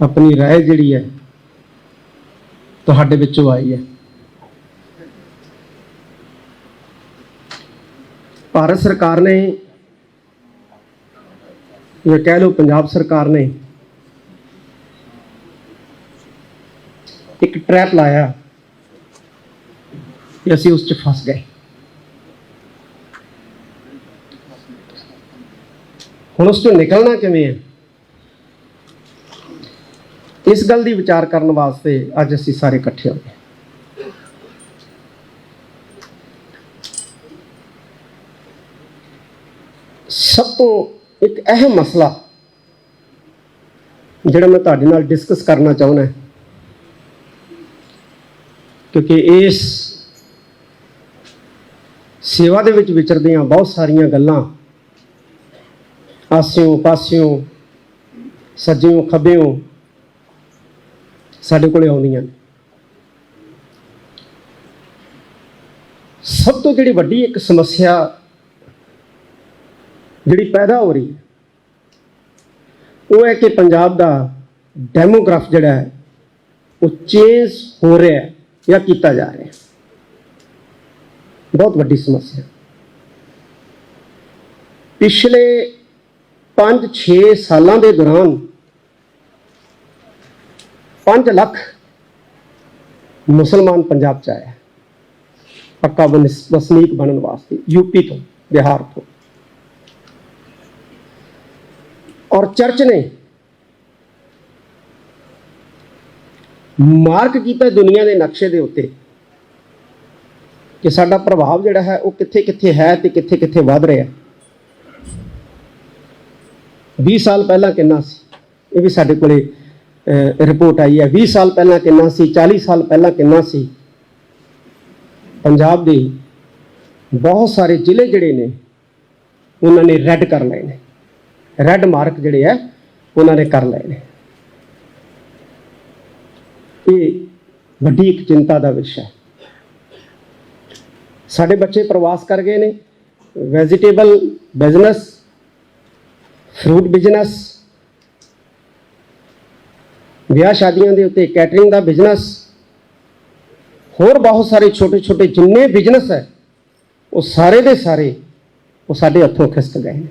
ਆਪਣੀ رائے ਜਿਹੜੀ ਹੈ ਤੁਹਾਡੇ ਵਿੱਚੋਂ ਆਈ ਹੈ ਭਾਰਤ ਸਰਕਾਰ ਨੇ ਇਹ ਕਹਿ ਲਓ ਪੰਜਾਬ ਸਰਕਾਰ ਨੇ ਇੱਕ ਟ੍ਰੈਪ ਲਾਇਆ ਕਿ ਅਸੀਂ ਉਸ 'ਚ ਫਸ ਗਏ ਹੁਣ ਉਸ ਤੋਂ ਨਿਕਲਣਾ ਕਿਵੇਂ ਹੈ ਇਸ ਗੱਲ ਦੀ ਵਿਚਾਰ ਕਰਨ ਵਾਸਤੇ ਅੱਜ ਅਸੀਂ ਸਾਰੇ ਇਕੱਠੇ ਹੋਏ ਹਾਂ। ਸਭ ਤੋਂ ਇੱਕ ਅਹਿਮ ਮਸਲਾ ਜਿਹੜਾ ਮੈਂ ਤੁਹਾਡੇ ਨਾਲ ਡਿਸਕਸ ਕਰਨਾ ਚਾਹੁੰਦਾ ਕਿਉਂਕਿ ਇਸ ਸੇਵਾ ਦੇ ਵਿੱਚ ਵਿਚਰਦੀਆਂ ਬਹੁਤ ਸਾਰੀਆਂ ਗੱਲਾਂ ਆਸਿਓਂ ਪਾਸਿਓਂ ਸੱਜਿਓਂ ਖੱਬਿਓਂ ਸਾਡੇ ਕੋਲੇ ਆਉਂਦੀਆਂ। ਨੇ ਸਭ ਤੋਂ ਜਿਹੜੀ ਵੱਡੀ ਇੱਕ ਸਮੱਸਿਆ ਜਿਹੜੀ ਪੈਦਾ ਹੋ ਰਹੀ ਉਹ ਹੈ ਕਿ ਪੰਜਾਬ ਦਾ ਡੈਮੋਗ੍ਰਾਫ ਜਿਹੜਾ ਹੈ, ਉਹ ਚੇਂਜ ਹੋ ਰਿਹਾ ਹੈ ਜਾਂ ਕੀਤਾ ਜਾ ਰਿਹਾ ਹੈ। ਬਹੁਤ ਵੱਡੀ ਸਮੱਸਿਆ। ਪਿਛਲੇ 5-6 ਸਾਲਾਂ ਦੇ ਦੌਰਾਨ 5 ਲੱਖ ਮੁਸਲਮਾਨ ਪੰਜਾਬ ਚ ਆਇਆ ਪੱਕਾ ਵਸਨੀਕ ਬਣਨ ਵਾਸਤੇ ਯੂਪੀ ਤੋਂ, ਬਿਹਾਰ ਤੋਂ। ਔਰ ਚਰਚ ਨੇ ਮਾਰਕ ਕੀਤਾ ਦੁਨੀਆ ਦੇ ਨਕਸ਼ੇ ਦੇ ਉੱਤੇ ਕਿ ਸਾਡਾ ਪ੍ਰਭਾਵ ਜਿਹੜਾ ਹੈ ਉਹ ਕਿੱਥੇ ਕਿੱਥੇ ਹੈ ਤੇ ਕਿੱਥੇ ਕਿੱਥੇ ਵੱਧ ਰਿਹਾ 20 ਸਾਲ ਪਹਿਲਾਂ ਕਿੰਨਾ ਸੀ? ਇਹ ਵੀ ਸਾਡੇ ਕੋਲੇ ਰਿਪੋਰਟ ਆਈ ਹੈ। 20 ਸਾਲ ਪਹਿਲਾਂ ਕਿੰਨਾ ਸੀ? 40 ਸਾਲ ਪਹਿਲਾਂ ਕਿੰਨਾ ਸੀ? ਪੰਜਾਬ ਦੇ ਬਹੁਤ ਸਾਰੇ ਜ਼ਿਲ੍ਹੇ ਜਿਹੜੇ ਨੇ, ਉਹਨਾਂ ਨੇ ਰੈੱਡ ਕਰ ਲਏ ਨੇ। ਰੈੱਡ ਮਾਰਕ ਜਿਹੜੇ ਆ ਉਹਨਾਂ ਨੇ ਕਰ ਲਏ ਨੇ। ਇਹ ਵੱਡੀ ਇੱਕ ਚਿੰਤਾ ਦਾ ਵਿਸ਼ਾ ਹੈ। ਸਾਡੇ ਬੱਚੇ ਪ੍ਰਵਾਸ ਕਰ ਗਏ ਨੇ। ਵੈਜੀਟੇਬਲ ਬਿਜ਼ਨਸ ਫਰੂਟ ਬਿਜ਼ਨਸ ਵਿਆਹ ਸ਼ਾਦੀਆਂ ਦੇ ਉੱਤੇ ਕੈਟਰਿੰਗ ਦਾ ਬਿਜ਼ਨਸ ਹੋਰ ਬਹੁਤ ਸਾਰੇ ਛੋਟੇ ਛੋਟੇ ਜਿੰਨੇ ਬਿਜ਼ਨਸ ਹੈ, ਉਹ ਸਾਰੇ ਦੇ ਸਾਰੇ ਉਹ ਸਾਡੇ ਹੱਥੋਂ ਖਿਸਕ ਗਏ ਨੇ।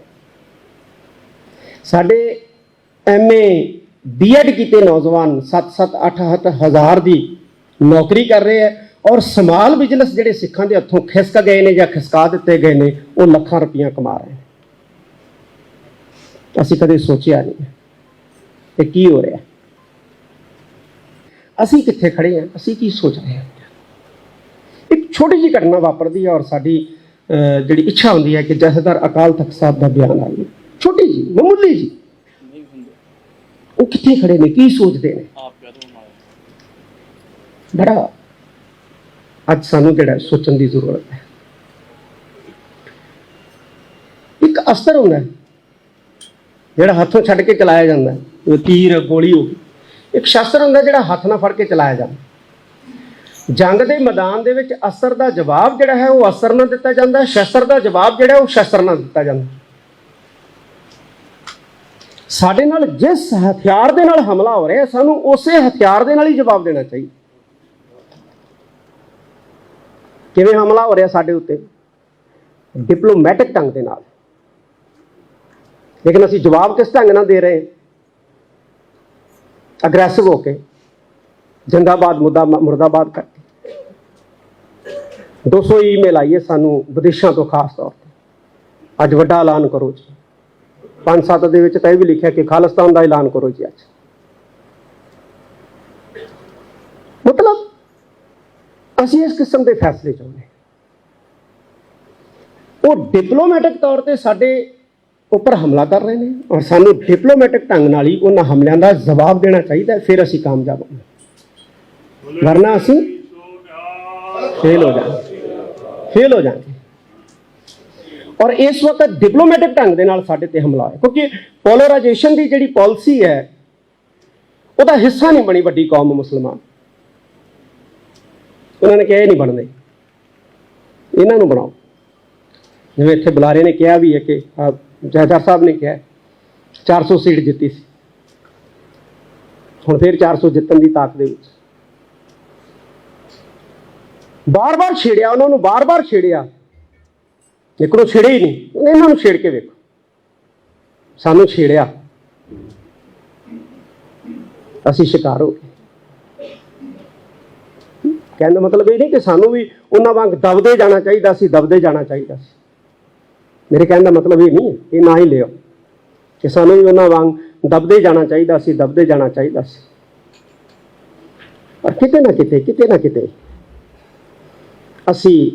ਸਾਡੇ ਐਮਏ ਬੀਐਡ ਕੀਤੇ ਨੌਜਵਾਨ 7-7 8-8 ਹਜ਼ਾਰ ਦੀ ਨੌਕਰੀ ਕਰ ਰਹੇ ਹੈ ਔਰ ਸਮਾਲ ਬਿਜ਼ਨਸ ਜਿਹੜੇ ਸਿੱਖਾਂ ਦੇ ਹੱਥੋਂ ਖਿਸਕ ਗਏ ਨੇ ਜਾਂ ਖਿਸਕਾ ਦਿੱਤੇ ਗਏ ਨੇ, ਉਹ ਲੱਖਾਂ ਰੁਪਈਆ ਕਮਾ ਰਹੇ ਨੇ। ਅਸੀਂ ਕਦੇ ਸੋਚਿਆ ਨਹੀਂ ਕਿ ਕੀ ਹੋ ਰਿਹਾ। ਅਸੀਂ ਕਿੱਥੇ ਖੜੇ ਹਾਂ? ਅਸੀਂ ਕੀ ਸੋਚ ਰਹੇ ਹਾਂ? ਇੱਕ ਛੋਟੀ ਜਿਹੀ ਘਟਨਾ ਵਾਪਰਦੀ ਹੈ ਔਰ ਸਾਡੀ ਅਹ, ਜਿਹੜੀ ਇੱਛਾ ਹੁੰਦੀ ਹੈ ਕਿ ਜਥੇਦਾਰ ਅਕਾਲ ਤਖਤ ਸਾਹਿਬ ਦਾ ਬਿਆਨ ਆਵੇ ਛੋਟੀ ਜੀ ਮਾਮੂਲੀ ਜੀ ਉਹ ਕਿੱਥੇ ਖੜੇ ਨੇ? ਕੀ ਸੋਚਦੇ ਨੇ? ਬੜਾ ਅੱਜ ਸਾਨੂੰ ਜਿਹੜਾ ਸੋਚਣ ਦੀ ਜ਼ਰੂਰਤ ਹੈ। ਇੱਕ ਅਸਰ ਹੁੰਦਾ ਜਿਹੜਾ ਹੱਥੋਂ ਛੱਡ ਕੇ ਚਲਾਇਆ ਜਾਂਦਾ ਤੀਰ ਗੋਲੀ ਹੋ ਗਈ। ਇੱਕ ਸ਼ਸਤਰ ਹੁੰਦਾ ਜਿਹੜਾ ਹੱਥ ਨਾਲ ਫੜ ਕੇ ਚਲਾਇਆ ਜਾਂਦਾ। ਜੰਗ ਦੇ ਮੈਦਾਨ ਦੇ ਵਿੱਚ ਅਸਰ ਦਾ ਜਵਾਬ ਜਿਹੜਾ ਹੈ ਉਹ ਅਸਰ ਨਾਲ ਦਿੱਤਾ ਜਾਂਦਾ ਸ਼ਸਤਰ ਦਾ ਜਵਾਬ ਜਿਹੜਾ ਉਹ ਸ਼ਸਤਰ ਨਾਲ ਦਿੱਤਾ ਜਾਂਦਾ ਸਾਡੇ ਨਾਲ ਜਿਸ ਹਥਿਆਰ ਦੇ ਨਾਲ ਹਮਲਾ ਹੋ ਰਿਹਾ, ਸਾਨੂੰ ਉਸੇ ਹਥਿਆਰ ਦੇ ਨਾਲ ਹੀ ਜਵਾਬ ਦੇਣਾ ਚਾਹੀਦਾ। ਕਿਵੇਂ ਹਮਲਾ ਹੋ ਰਿਹਾ ਸਾਡੇ ਉੱਤੇ? ਡਿਪਲੋਮੈਟਿਕ ਢੰਗ ਦੇ ਨਾਲ। ਲੇਕਿਨ ਅਸੀਂ ਜਵਾਬ ਕਿਸ ਢੰਗ ਨਾਲ ਦੇ ਰਹੇ? ਹਾਂ ਅਗਰੈਸਿਵ ਹੋ ਕੇ ਜਿੰਦਾਬਾਦ ਮੁੱਦਾ ਮੁਰਦਾਬਾਦ ਕਰਕੇ 200 ਈਮੇਲ ਆਈਏ ਸਾਨੂੰ ਵਿਦੇਸ਼ਾਂ ਤੋਂ ਖਾਸ ਤੌਰ ਤੇ ਅੱਜ ਵੱਡਾ ਐਲਾਨ ਕਰੋ ਜੀ ਪੰਜ ਸੱਤ ਦੇ ਵਿੱਚ ਤਾਂ ਇਹ ਵੀ ਲਿਖਿਆ ਕਿ ਖਾਲਿਸਤਾਨ ਦਾ ਐਲਾਨ ਕਰੋ ਜੀ ਅੱਜ ਮਤਲਬ ਅਸੀਂ ਇਸ ਕਿਸਮ ਦੇ ਫੈਸਲੇ ਚਾਹੁੰਦੇ ਉਹ ਡਿਪਲੋਮੈਟਿਕ ਤੌਰ ਤੇ ਸਾਡੇ ਉੱਪਰ ਹਮਲਾ ਕਰ ਰਹੇ ਨੇ ਔਰ ਸਾਨੂੰ ਡਿਪਲੋਮੈਟਿਕ ਢੰਗ ਨਾਲ ਹੀ ਉਹਨਾਂ ਹਮਲਿਆਂ ਦਾ ਜਵਾਬ ਦੇਣਾ ਚਾਹੀਦਾ ਫਿਰ ਅਸੀਂ ਕਾਮਯਾਬ ਹੋਵਾਂਗੇ। ਵਰਨਾ ਅਸੀਂ ਫੇਲ ਹੋ ਜਾਵਾਂਗੇ। ਫੇਲ ਹੋ ਜਾਵਾਂਗੇ। ਔਰ ਇਸ ਵਕਤ ਡਿਪਲੋਮੈਟਿਕ ਢੰਗ ਦੇ ਨਾਲ ਸਾਡੇ ਤੇ ਹਮਲਾ ਹੈ ਕਿਉਂਕਿ ਪੋਲਰਾਈਜੇਸ਼ਨ ਦੀ ਜਿਹੜੀ ਪਾਲਿਸੀ ਹੈ, ਉਹਦਾ ਹਿੱਸਾ ਨਹੀਂ ਬਣੀ ਵੱਡੀ ਕੌਮ ਮੁਸਲਮਾਨ। ਉਹਨਾਂ ਨੇ ਕਿਹਾ ਇਹ ਨਹੀਂ ਬਣਦੇ। ਇਹਨਾਂ ਨੂੰ ਬਣਾਓ। ਜਿਵੇਂ ਇੱਥੇ ਬੁਲਾਰੇ ਨੇ ਕਿਹਾ ਵੀ ਹੈ ਕਿ ਜਹਦਰ ਸਾਹਿਬ ਨੇ ਕਿਹਾ 400 ਸੀਟ ਜਿੱਤੀ ਸੀ। ਹੁਣ ਫਿਰ 400 ਜਿੱਤਣ ਦੀ ਤਾਕਤ ਦੇ ਵਿੱਚ। ਬਾਰ-ਬਾਰ ਛੇੜਿਆ, ਉਹਨਾਂ ਨੂੰ ਬਾਰ-ਬਾਰ ਛੇੜਿਆ। ਲੇਕਿਨ ਉਹ ਛੇੜੇ ਹੀ ਨਹੀਂ, ਇਹਨਾਂ ਨੂੰ ਛੇੜ ਕੇ ਵੇਖੋ। ਸਾਨੂੰ ਛੇੜਿਆ। ਅਸੀਂ ਸ਼ਿਕਾਰ ਹੋ ਗਏ। ਕਹਿਣ ਦਾ ਮਤਲਬ ਇਹ ਨਹੀਂ ਕਿ ਸਾਨੂੰ ਵੀ ਉਹਨਾਂ ਵਾਂਗ ਦਬਦੇ ਜਾਣਾ ਚਾਹੀਦਾ ਸੀ, ਦਬਦੇ ਜਾਣਾ ਚਾਹੀਦਾ ਸੀ। ਮੇਰੇ ਕਹਿਣ ਦਾ ਮਤਲਬ ਇਹ ਨਹੀਂ ਇਹ ਨਾ ਹੀ ਲਿਓ। ਕਿ ਸਾਨੂੰ ਵੀ ਉਹਨਾਂ ਵਾਂਗ ਦਬਦੇ ਜਾਣਾ ਚਾਹੀਦਾ ਸੀ, ਦਬਦੇ ਜਾਣਾ ਚਾਹੀਦਾ ਸੀ। ਪਰ ਕਿਤੇ ਨਾ ਕਿਤੇ ਕਿਤੇ ਨਾ ਕਿਤੇ ਅਸੀਂ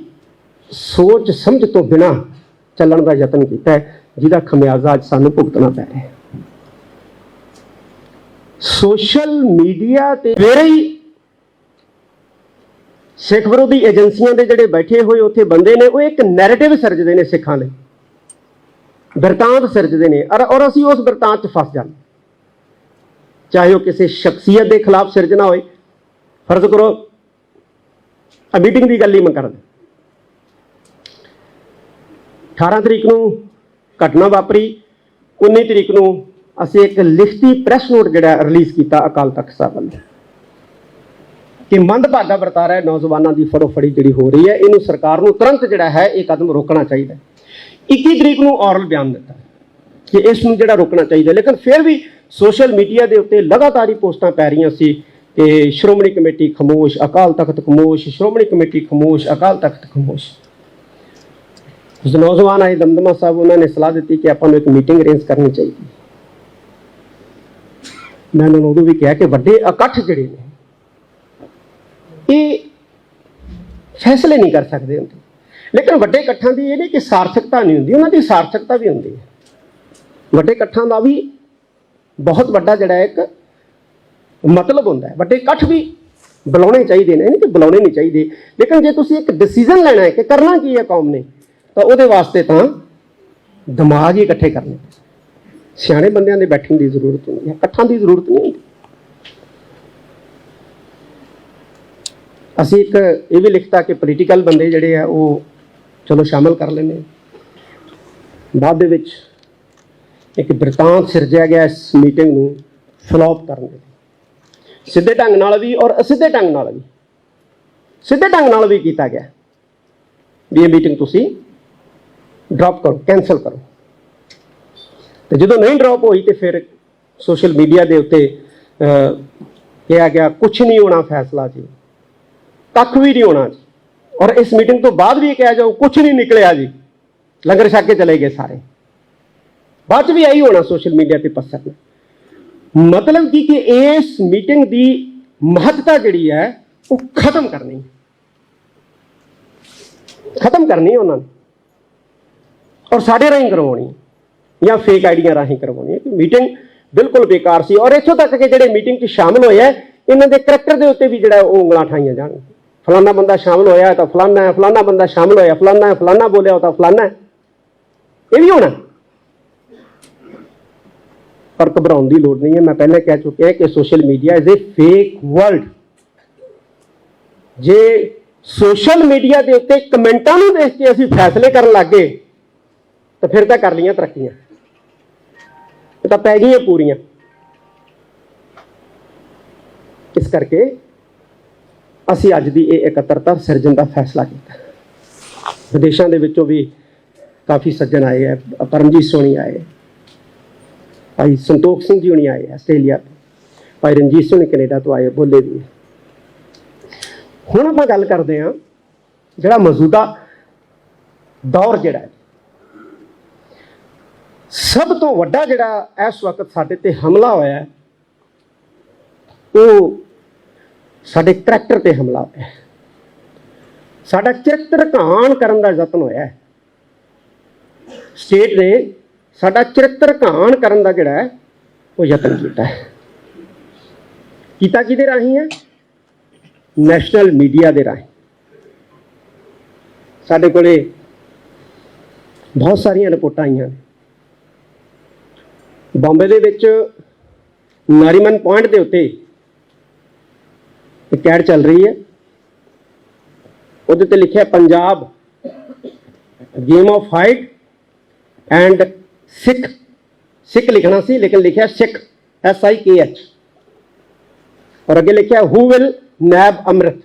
ਸੋਚ ਸਮਝ ਤੋਂ ਬਿਨਾ ਚੱਲਣ ਦਾ ਯਤਨ ਕੀਤਾ ਜਿਹਦਾ ਖਮਿਆਜ਼ਾ ਅੱਜ ਸਾਨੂੰ ਭੁਗਤਣਾ ਪੈ ਰਿਹਾ ਹੈ। ਸੋਸ਼ਲ ਮੀਡੀਆ ਤੇ ਵੇਰੇ ਹੀ ਸਿੱਖ ਵਿਰੋਧੀ ਏਜੰਸੀਆਂ ਦੇ ਜਿਹੜੇ ਬੈਠੇ ਹੋਏ ਉੱਥੇ ਬੰਦੇ ਨੇ, ਉਹ ਇੱਕ ਨੈਰੇਟਿਵ ਸਿਰਜਦੇ ਨੇ ਸਿੱਖਾਂ ਲਈ। ਬਿਰਤਾਂਤ ਸਿਰਜਦੇ ਨੇ ਔਰ ਔਰ ਅਸੀਂ ਉਸ ਬਿਰਤਾਂਤ 'ਚ ਫਸ ਜਾਂਦੇ। ਚਾਹੇ ਉਹ ਕਿਸੇ ਸ਼ਖਸੀਅਤ ਦੇ ਖਿਲਾਫ ਸਿਰਜਣਾ ਹੋਏ, ਫਰਜ਼ ਕਰੋ ਆ ਮੀਟਿੰਗ ਦੀ ਗੱਲ ਹੀ ਮੈਂ ਕਰਦਾ 18 ਤਰੀਕ ਨੂੰ ਘਟਨਾ ਵਾਪਰੀ 19 ਤਰੀਕ ਨੂੰ ਅਸੀਂ ਇੱਕ ਲਿਖਤੀ ਪ੍ਰੈਸ ਨੋਟ ਜਿਹੜਾ ਰਿਲੀਜ਼ ਕੀਤਾ ਅਕਾਲ ਤਖਤ ਸਾਹਿਬ ਵੱਲੋਂ। ਕਿ ਮੰਦਭਾਗਾ ਵਰਤਾਰਾ ਨੌਜਵਾਨਾਂ ਦੀ ਫੜੋਫੜੀ ਜਿਹੜੀ ਹੋ ਰਹੀ ਹੈ, ਇਹਨੂੰ ਸਰਕਾਰ ਨੂੰ ਤੁਰੰਤ ਜਿਹੜਾ ਹੈ ਇਹ ਕਦਮ ਰੋਕਣਾ ਚਾਹੀਦਾ ਹੈ। 21 ਤਰੀਕ ਨੂੰ ਔਰਲ ਬਿਆਨ ਦਿੱਤਾ ਕਿ ਇਸ ਨੂੰ ਜਿਹੜਾ ਰੋਕਣਾ ਚਾਹੀਦਾ ਲੇਕਿਨ ਫਿਰ ਵੀ ਸੋਸ਼ਲ ਮੀਡੀਆ ਦੇ ਉੱਤੇ ਲਗਾਤਾਰ ਹੀ ਪੋਸਟਾਂ ਪੈ ਰਹੀਆਂ ਸੀ ਕਿ ਸ਼੍ਰੋਮਣੀ ਕਮੇਟੀ ਖਮੋਸ਼, ਅਕਾਲ ਤਖਤ ਖਮੋਸ਼, ਸ਼੍ਰੋਮਣੀ ਕਮੇਟੀ ਖਮੋਸ਼, ਅਕਾਲ ਤਖਤ ਖਮੋਸ਼। ਉਸ ਨੌਜਵਾਨ ਆਏ ਦਮਦਮਾ ਸਾਹਿਬ, ਉਹਨਾਂ ਨੇ ਸਲਾਹ ਦਿੱਤੀ ਕਿ ਆਪਾਂ ਨੂੰ ਇੱਕ ਮੀਟਿੰਗ ਅਰੇਂਜ ਕਰਨੀ ਚਾਹੀਦੀ ਮੈਂ ਉਹਨਾਂ ਨੂੰ ਉਦੋਂ ਵੀ ਕਿਹਾ ਕਿ ਵੱਡੇ ਇਕੱਠ ਜਿਹੜੇ ਨੇ, ਇਹ ਫੈਸਲੇ ਨਹੀਂ ਕਰ ਸਕਦੇ। ਹੁੰਦੇ ਲੇਕਿਨ ਵੱਡੇ ਇਕੱਠਾਂ ਦੀ ਇਹ ਨਹੀਂ ਕਿ ਸਾਰਥਕਤਾ ਨਹੀਂ ਹੁੰਦੀ, ਉਹਨਾਂ ਦੀ ਸਾਰਥਕਤਾ ਵੀ ਹੁੰਦੀ ਹੈ। ਵੱਡੇ ਇਕੱਠਾਂ ਦਾ ਵੀ ਬਹੁਤ ਵੱਡਾ ਜਿਹੜਾ ਇੱਕ ਮਤਲਬ ਹੁੰਦਾ ਹੈ। ਵੱਡੇ ਇਕੱਠ ਵੀ ਬੁਲਾਉਣੇ ਚਾਹੀਦੇ ਨੇ, ਇਹ ਨਹੀਂ ਕਿ ਬੁਲਾਉਣੇ ਨਹੀਂ ਚਾਹੀਦੇ। ਲੇਕਿਨ ਜੇ ਤੁਸੀਂ ਇੱਕ ਡਿਸੀਜਨ ਲੈਣਾ ਹੈ ਕਿ ਕਰਨਾ ਕੀ ਹੈ ਕੌਮ ਨੇ, ਤਾਂ ਉਹਦੇ ਵਾਸਤੇ ਤਾਂ ਦਿਮਾਗ ਹੀ ਇਕੱਠੇ ਕਰਨੇ ਸਿਆਣੇ ਬੰਦਿਆਂ ਦੇ ਬੈਠਣ ਦੀ ਜ਼ਰੂਰਤ ਹੁੰਦੀ ਹੈ, ਇਕੱਠਾਂ ਦੀ ਜ਼ਰੂਰਤ ਨਹੀਂ ਹੁੰਦੀ। ਅਸੀਂ ਇੱਕ ਇਹ ਵੀ ਲਿਖਤਾ ਕਿ ਪੋਲੀਟੀਕਲ ਬੰਦੇ ਜਿਹੜੇ ਆ, ਉਹ ਚਲੋ ਸ਼ਾਮਲ ਕਰ ਲੈਂਦੇ ਹਾਂ। ਬਾਅਦ ਦੇ ਵਿੱਚ ਇੱਕ ਬ੍ਰਿਤਾਂਤ ਸਿਰਜਿਆ ਗਿਆ ਇਸ ਮੀਟਿੰਗ ਨੂੰ ਫਲੋਪ ਕਰਨ ਦੇ ਲਈ। ਸਿੱਧੇ ਢੰਗ ਨਾਲ ਵੀ ਔਰ ਅਸਿੱਧੇ ਢੰਗ ਨਾਲ ਵੀ। ਸਿੱਧੇ ਢੰਗ ਨਾਲ ਵੀ ਕੀਤਾ ਗਿਆ। ਵੀ ਇਹ ਮੀਟਿੰਗ ਤੁਸੀਂ ਡ੍ਰੌਪ ਕਰੋ ਕੈਨਸਲ ਕਰੋ। ਤੇ ਜਦੋਂ ਨਹੀਂ ਡ੍ਰੌਪ ਹੋਈ ਤੇ ਫਿਰ ਸੋਸ਼ਲ ਮੀਡੀਆ ਦੇ ਉੱਤੇ ਕਿਹਾ ਗਿਆ ਕੁਝ ਨਹੀਂ ਹੋਣਾ ਫੈਸਲਾ ਜੀ। ਕੱਖ ਵੀ ਨਹੀਂ ਹੋਣਾ ਜੀ। ਔਰ ਇਸ ਮੀਟਿੰਗ ਤੋਂ ਬਾਅਦ ਵੀ ਇਹ ਕਿਹਾ ਜਾਊ ਕੁਝ ਨਹੀਂ ਨਿਕਲਿਆ ਜੀ। ਲੰਗਰ ਛੱਕ ਕੇ ਚਲੇ ਗਏ ਸਾਰੇ। ਬਾਅਦ ਚ ਵੀ ਇਹੀ ਹੋਣਾ ਸੋਸ਼ਲ ਮੀਡੀਆ ਤੇ ਪਸਰ ਮਤਲਬ ਕੀ ਕਿ ਇਸ ਮੀਟਿੰਗ ਦੀ ਮਹੱਤਤਾ ਜਿਹੜੀ ਹੈ, ਉਹ ਖਤਮ ਕਰਨੀ ਖਤਮ ਕਰਨੀ ਹੈ ਉਹਨਾਂ ਨੇ। ਔਰ ਸਾਡੇ ਰਾਹੀਂ ਕਰਵਾਉਣੀ ਹੈ। ਜਾਂ ਫੇਕ ਆਈਡੀਆਂ ਰਾਹੀਂ ਕਰਵਾਉਣੀ ਹੈ। ਕਿ ਮੀਟਿੰਗ ਬਿਲਕੁਲ ਬੇਕਾਰ ਸੀ। ਔਰ ਇੱਥੋਂ ਤੱਕ ਕਿ ਜਿਹੜੇ ਮੀਟਿੰਗ 'ਚ ਸ਼ਾਮਲ ਹੋਏ ਆ ਇਹਨਾਂ ਦੇ ਕਰੈਕਟਰ ਦੇ ਉੱਤੇ ਵੀ ਜਿਹੜਾ ਉਹ ਉਂਗਲਾਂ ਠਾਈਆਂ ਜਾਣ ਫਲਾਨਾ ਬੰਦਾ ਸ਼ਾਮਲ ਹੋਇਆ ਤਾਂ ਫਲਾਨਾ ਹੈ, ਫਲਾਨਾ ਬੰਦਾ ਸ਼ਾਮਲ ਹੋਇਆ, ਫਲਾਨਾ ਹੈ, ਫਲਾਨਾ ਬੋਲਿਆ ਤਾਂ ਫਲਾਨਾ ਹੈ। ਇਹ ਵੀ ਹੋਣਾ। ਪਰ ਘਬਰਾਉਣ ਦੀ ਲੋੜ ਨਹੀਂ ਹੈ। ਮੈਂ ਪਹਿਲਾਂ ਕਹਿ ਚੁੱਕਿਆ ਕਿ social media is a fake world ਜੇ ਸੋਸ਼ਲ ਮੀਡੀਆ ਦੇ ਉੱਤੇ ਕਮੈਂਟਾਂ ਨੂੰ ਦੇਖ ਕੇ ਅਸੀਂ ਫੈਸਲੇ ਕਰਨ ਲੱਗੇ ਤਾਂ ਫਿਰ ਤਾਂ ਕਰ ਲਈਆਂ ਤਰੱਕੀਆਂ। ਇਹ ਤਾਂ ਪੈ ਗਈਆਂ ਪੂਰੀਆਂ। ਇਸ ਕਰਕੇ ਅਸੀਂ ਅੱਜ ਦੀ ਇਹ ਇਕੱਤਰਤਾ ਸਿਰਜਣ ਦਾ ਫੈਸਲਾ ਕੀਤਾ। ਵਿਦੇਸ਼ਾਂ ਦੇ ਵਿੱਚੋਂ ਵੀ ਕਾਫੀ ਸੱਜਣ ਆਏ ਹੈ ਪਰਮਜੀਤ ਸੋਣੀ ਆਏ, ਭਾਈ ਸੰਤੋਖ ਸਿੰਘ ਜੀ ਹੁਣੀ ਆਏ ਆਸਟ੍ਰੇਲੀਆ ਤੋਂ, ਭਾਈ ਰਣਜੀਤ ਸਿੰਘ ਕੈਨੇਡਾ ਤੋਂ ਆਏ ਬੋਲੇ ਵੀ ਹੁਣ ਆਪਾਂ ਗੱਲ ਕਰਦੇ ਹਾਂ ਜਿਹੜਾ ਮੌਜੂਦਾ ਦੌਰ ਜਿਹੜਾ ਹੈ। ਸਭ ਤੋਂ ਵੱਡਾ ਜਿਹੜਾ ਇਸ ਵਕਤ ਸਾਡੇ ਤੇ ਹਮਲਾ ਹੋਇਆ ਹੈ, ਉਹ ਸਾਡੇ ਕਰੈਕਟਰ ਤੇ ਹਮਲਾ ਹੋਇਆ ਸਾਡਾ ਚਰਿੱਤਰ ਘਾਣ ਕਰਨ ਦਾ ਯਤਨ ਹੋਇਆ ਸਟੇਟ ਨੇ ਸਾਡਾ ਚਰਿੱਤਰ ਘਾਣ ਕਰਨ ਦਾ ਜਿਹੜਾ ਹੈ, ਉਹ ਯਤਨ ਕੀਤਾ ਹੈ। ਕੀਤਾ ਕਿਹਦੇ ਰਾਹੀਂ ਹੈ? ਨੈਸ਼ਨਲ ਮੀਡੀਆ ਦੇ ਰਾਹੀਂ। ਸਾਡੇ ਕੋਲੇ ਬਹੁਤ ਸਾਰੀਆਂ ਰਿਪੋਰਟਾਂ ਆਈਆਂ ਬੰਬੇ ਦੇ ਵਿੱਚ ਨਾਰੀਮਨ ਪੁਆਇੰਟ ਦੇ ਉੱਤੇ ਇੱਕ ਚੱਲ ਰਹੀ ਹੈ। ਉਹਦੇ ਤੇ ਲਿਖਿਆ Punjab game of fight and Sikh Sikh ਲਿਖਣਾ ਸੀ, ਲੇਕਿਨ ਲਿਖਿਆ ਸਿੱਖ ਐਸ ਆਈ ਕੇ ਐਚ ਔਰ ਅੱਗੇ ਲਿਖਿਆ ਹੂ ਵਿਲ ਨੈਬ ਅੰਮ੍ਰਿਤ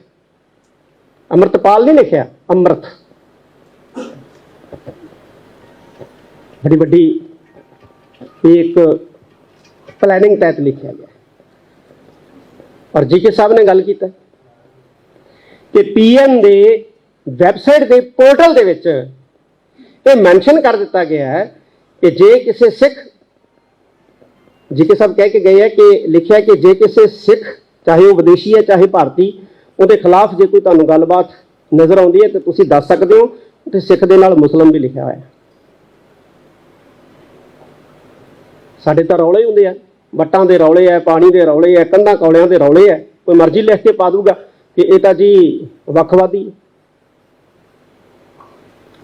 ਅੰਮ੍ਰਿਤਪਾਲ ਨਹੀਂ ਲਿਖਿਆ ਅੰਮ੍ਰਿਤ ਬੜੀ ਵੱਡੀ ਇੱਕ ਪਲੈਨਿੰਗ ਤਹਿਤ ਲਿਖਿਆ ਗਿਆ। ਔਰ ਜੀਕੇ ਸਾਹਿਬ ਨੇ ਗੱਲ ਕੀਤਾ ਕਿ ਪੀਐਮ ਦੇ ਵੈਬਸਾਈਟ ਦੇ ਪੋਰਟਲ ਦੇ ਵਿੱਚ ਇਹ ਮੈਂਸ਼ਨ ਕਰ ਦਿੱਤਾ ਗਿਆ ਹੈ ਕਿ ਜੇ ਕਿਸੇ ਸਿੱਖ ਜੀਕੇ ਸਾਹਿਬ ਕਹਿ ਕੇ ਗਏ ਹੈ ਕਿ ਲਿਖਿਆ ਕਿ ਜੇ ਕਿਸੇ ਸਿੱਖ, ਚਾਹੇ ਉਹ ਵਿਦੇਸ਼ੀ ਹੈ, ਚਾਹੇ ਭਾਰਤੀ, ਉਹਦੇ ਖਿਲਾਫ ਜੇ ਕੋਈ ਤੁਹਾਨੂੰ ਗੱਲਬਾਤ ਨਜ਼ਰ ਆਉਂਦੀ ਹੈ ਤੇ ਤੁਸੀਂ ਦੱਸ ਸਕਦੇ ਹੋ ਤੇ ਸਿੱਖ ਦੇ ਨਾਲ ਮੁਸਲਮ ਵੀ ਲਿਖਿਆ ਹੋਇਆ ਸਾਡੇ ਤਾਂ ਰੌਲੇ ਹੁੰਦੇ ਆ। ਵੱਟਾਂ ਦੇ ਰੌਲੇ ਆ ਪਾਣੀ ਦੇ ਰੌਲੇ ਆ ਕੰਧਾਂ ਕੌਲਿਆਂ ਦੇ ਰੌਲੇ ਆ ਕੋਈ ਮਰਜ਼ੀ ਲਿਖ ਕੇ ਪਾ ਦੂਗਾ ਕਿ ਇਹ ਤਾਂ ਜੀ ਵੱਖਵਾਦੀ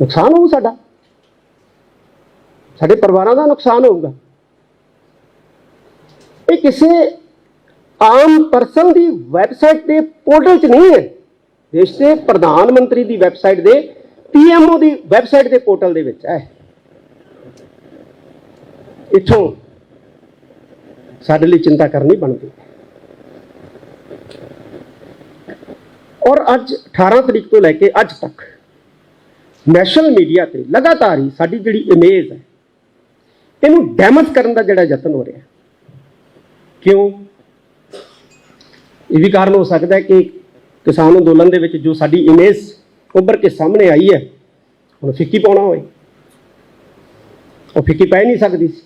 ਨੁਕਸਾਨ ਹੋਊ ਸਾਡਾ। ਸਾਡੇ ਪਰਿਵਾਰਾਂ ਦਾ ਨੁਕਸਾਨ ਹੋਊਗਾ। ਇਹ ਕਿਸੇ ਆਮ ਪਰਸਨ ਦੀ ਵੈਬਸਾਈਟ ਦੇ ਪੋਰਟਲ 'ਚ ਨਹੀਂ ਹੈ। ਦੇਸ਼ ਦੇ ਪ੍ਰਧਾਨ ਮੰਤਰੀ ਦੀ ਵੈਬਸਾਈਟ ਦੇ ਪੀਐਮਓ ਦੀ ਵੈਬਸਾਈਟ ਦੇ ਪੋਰਟਲ ਦੇ ਵਿੱਚ ਹੈ। ਇੱਥੋਂ ਸਾਡੇ ਲਈ ਚਿੰਤਾ ਕਰਨੀ ਬਣਦੀ ਹੈ। ਔਰ ਅੱਜ 18 ਤਰੀਕ ਤੋਂ ਲੈ ਕੇ ਅੱਜ ਤੱਕ ਨੈਸ਼ਨਲ ਮੀਡੀਆ ਤੇ ਲਗਾਤਾਰ ਹੀ ਸਾਡੀ ਜਿਹੜੀ ਇਮੇਜ ਹੈ, ਇਹਨੂੰ ਡੈਮੇਜ ਕਰਨ ਦਾ ਜਿਹੜਾ ਯਤਨ ਹੋ ਰਿਹਾ ਕਿਉਂ? ਇਹ ਵੀ ਕਾਰਨ ਹੋ ਸਕਦਾ ਹੈ ਕਿ ਕਿਸਾਨ ਅੰਦੋਲਨ ਦੇ ਵਿੱਚ ਜੋ ਸਾਡੀ ਇਮੇਜ ਉੱਭਰ ਕੇ ਸਾਹਮਣੇ ਆਈ ਹੈ, ਹੁਣ ਫਿੱਕੀ ਪਾਉਣਾ ਹੋਏ, ਉਹ ਫਿੱਕੀ ਪੈ ਨਹੀਂ ਸਕਦੀ ਸੀ।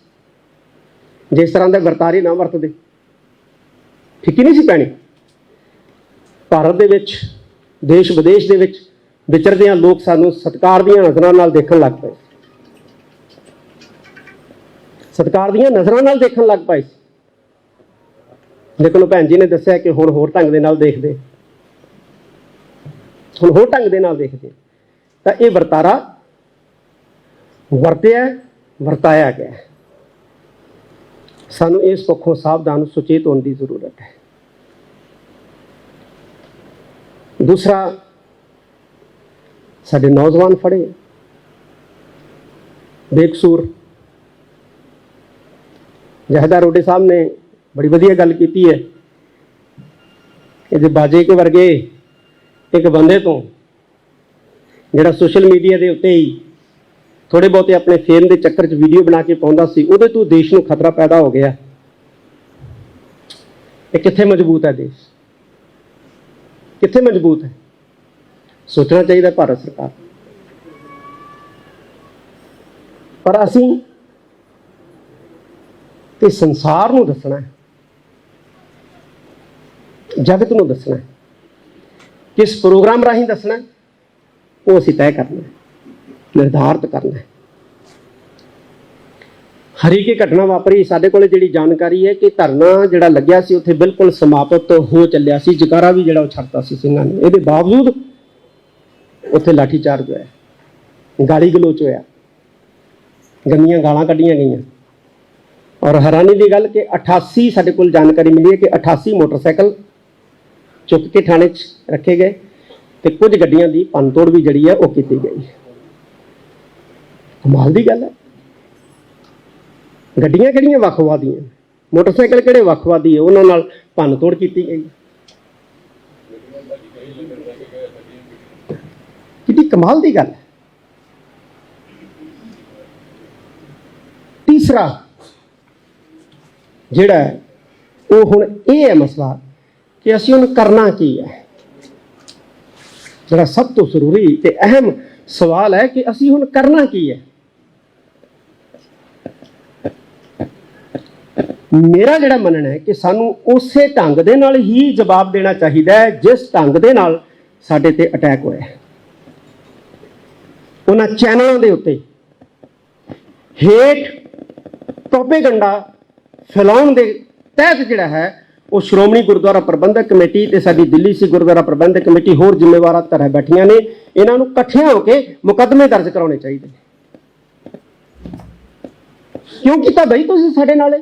ਜਿਸ ਤਰ੍ਹਾਂ ਦਾ ਵਰਤਾਰੇ ਨਾ ਵਰਤਦੇ। ਠੀਕ ਹੀ ਨਹੀਂ ਸੀ ਪੈਣੀ ਭਾਰਤ ਦੇ ਵਿੱਚ, ਦੇਸ਼ ਵਿਦੇਸ਼ ਦੇ ਵਿੱਚ ਵਿਚਰਦਿਆਂ ਲੋਕ ਸਾਨੂੰ ਸਤਿਕਾਰ ਦੀਆਂ ਨਜ਼ਰਾਂ ਨਾਲ ਦੇਖਣ ਲੱਗ ਪਏ। ਸਤਿਕਾਰ ਦੀਆਂ ਨਜ਼ਰਾਂ ਨਾਲ ਦੇਖਣ ਲੱਗ ਪਏ। ਸੀ ਲੇਕਿਨ ਉਹ ਭੈਣ ਜੀ ਨੇ ਦੱਸਿਆ ਕਿ ਹੁਣ ਹੋਰ ਢੰਗ ਦੇ ਨਾਲ ਦੇਖਦੇ। ਹੁਣ ਹੋਰ ਢੰਗ ਦੇ ਨਾਲ ਦੇਖਦੇ। ਤਾਂ ਇਹ ਵਰਤਾਰਾ ਵਰਤਿਆ, ਵਰਤਾਇਆ ਗਿਆ। ਸਾਨੂੰ ਇਸ ਪੱਖੋਂ ਸਾਵਧਾਨ ਸੁਚੇਤ ਹੋਣ ਦੀ ਜ਼ਰੂਰਤ ਹੈ। ਦੂਸਰਾ, ਸਾਡੇ ਨੌਜਵਾਨ ਫੜੇ। ਬੇਕਸੂਰ। ਜਹਦਾ ਰੋਡੇ ਸਾਹਿਬ ਨੇ ਬੜੀ ਵਧੀਆ ਗੱਲ ਕੀਤੀ ਹੈ। ਇਹਦੇ ਬਾਜੇ ਕੇ ਵਰਗੇ ਇੱਕ ਬੰਦੇ ਤੋਂ, ਜਿਹੜਾ ਸੋਸ਼ਲ ਮੀਡੀਆ ਦੇ ਉੱਤੇ ਹੀ ਥੋੜੇ ਬਹੁਤੇ ਆਪਣੇ ਫੇਮ ਦੇ ਚੱਕਰ 'ਚ ਵੀਡੀਓ ਬਣਾ ਕੇ ਪਾਉਂਦਾ ਸੀ, ਉਹਦੇ ਤੋਂ ਦੇਸ਼ ਨੂੰ ਖਤਰਾ ਪੈਦਾ ਹੋ ਗਿਆ। ਇਹ ਕਿੱਥੇ ਮਜ਼ਬੂਤ ਹੈ ਦੇਸ਼? ਕਿੱਥੇ ਮਜ਼ਬੂਤ ਹੈ? ਸੋਚਣਾ ਚਾਹੀਦਾ ਭਾਰਤ ਸਰਕਾਰ। ਪਰ ਅਸੀਂ ਤੇ ਸੰਸਾਰ ਨੂੰ ਦੱਸਣਾ ਹੈ, ਜਗਤ ਨੂੰ ਦੱਸਣਾ ਹੈ, ਕਿਸ ਪ੍ਰੋਗਰਾਮ ਰਾਹੀਂ ਦੱਸਣਾ ਉਹ ਅਸੀਂ ਤੈਅ ਕਰਨਾ ਹੈ। ਨਿਰਧਾਰਤ ਕਰਨਾ ਹੈ। ਹਰੀ ਕੀ ਘਟਨਾ ਵਾਪਰੀ, ਸਾਡੇ ਕੋਲੇ ਜਿਹੜੀ ਜਾਣਕਾਰੀ ਹੈ ਕਿ ਧਰਨਾ ਜਿਹੜਾ ਲੱਗਿਆ ਸੀ, ਉੱਥੇ ਬਿਲਕੁਲ ਸਮਾਪਤ ਹੋ ਚੱਲਿਆ ਸੀ। ਜਕਾਰਾ ਵੀ ਜਿਹੜਾ ਉਹ ਛੱਡਤਾ ਸੀ ਸਿੰਘਾਂ ਨੇ। ਇਹਦੇ ਬਾਵਜੂਦ ਉੱਥੇ ਲਾਠੀਚਾਰਜ ਹੋਇਆ। ਗਾਲੀ ਗਲੋਚ ਹੋਇਆ। ਗੰਦੀਆਂ ਗਾਲਾਂ ਕੱਢੀਆਂ ਗਈਆਂ। ਔਰ ਹੈਰਾਨੀ ਦੀ ਗੱਲ ਕਿ 88 ਸਾਡੇ ਕੋਲ ਜਾਣਕਾਰੀ ਮਿਲੀ ਹੈ ਕਿ 88 ਮੋਟਰਸਾਈਕਲ ਚੁੱਕ ਕੇ ਥਾਣੇ 'ਚ ਰੱਖੇ ਗਏ ਤੇ ਕੁਝ ਗੱਡੀਆਂ ਦੀ ਭੰਨਤੋੜ ਵੀ ਜਿਹੜੀ ਹੈ ਉਹ ਕੀਤੀ ਗਈ। ਕਮਾਲ ਦੀ ਗੱਲ ਹੈ। ਗੱਡੀਆਂ ਕਿਹੜੀਆਂ ਵੱਖਵਾਦੀਆਂ? ਮੋਟਰਸਾਈਕਲ ਕਿਹੜੇ ਵੱਖਵਾਦੀ ਹੈ? ਉਹਨਾਂ ਨਾਲ ਭੰਨ ਤੋੜ ਕੀਤੀ ਗਈ। ਕਿੰਨੀ ਕਮਾਲ ਦੀ ਗੱਲ ਹੈ। ਤੀਸਰਾ ਜਿਹੜਾ ਉਹ ਹੁਣ ਇਹ ਹੈ ਮਸਲਾ ਕਿ ਅਸੀਂ ਹੁਣ ਕਰਨਾ ਕੀ ਹੈ। ਜਿਹੜਾ ਸਭ ਤੋਂ ਜ਼ਰੂਰੀ ਤੇ ਅਹਿਮ ਸਵਾਲ ਹੈ ਕਿ ਅਸੀਂ ਹੁਣ ਕਰਨਾ ਕੀ ਹੈ। ਮੇਰਾ ਜਿਹੜਾ ਮੰਨਣਾ ਹੈ ਕਿ ਸਾਨੂੰ ਉਸੇ ਢੰਗ ਦੇ ਨਾਲ ਹੀ ਜਵਾਬ ਦੇਣਾ ਚਾਹੀਦਾ ਹੈ, ਜਿਸ ਢੰਗ ਦੇ ਨਾਲ ਸਾਡੇ ਤੇ ਅਟੈਕ ਹੋਇਆ ਹੈ। ਉਹਨਾਂ ਚੈਨਲਾਂ ਦੇ ਉੱਤੇ ਹੇਟ ਪ੍ਰੋਪੇਗੰਡਾ ਫੈਲਾਉਣ ਦੇ ਤਹਿਤ ਜਿਹੜਾ ਹੈ, ਉਹ ਸ਼੍ਰੋਮਣੀ ਗੁਰਦੁਆਰਾ ਪ੍ਰਬੰਧਕ ਕਮੇਟੀ ਤੇ ਸਾਡੀ ਦਿੱਲੀ ਸੀ ਗੁਰਦੁਆਰਾ ਪ੍ਰਬੰਧਕ ਕਮੇਟੀ ਹੋਰ ਜ਼ਿੰਮੇਵਾਰਾਂ ਤਰ੍ਹਾਂ ਬੈਠੀਆਂ ਨੇ ਇਹਨਾਂ ਨੂੰ ਇਕੱਠਿਆਂ ਹੋ ਕੇ ਮੁਕੱਦਮੇ ਦਰਜ ਕਰਾਉਣੇ ਚਾਹੀਦੇ ਨੇ ਕਿਉਂ ਕੀਤਾ ਬਈ ਤੁਸੀਂ ਸਾਡੇ ਨਾਲੇ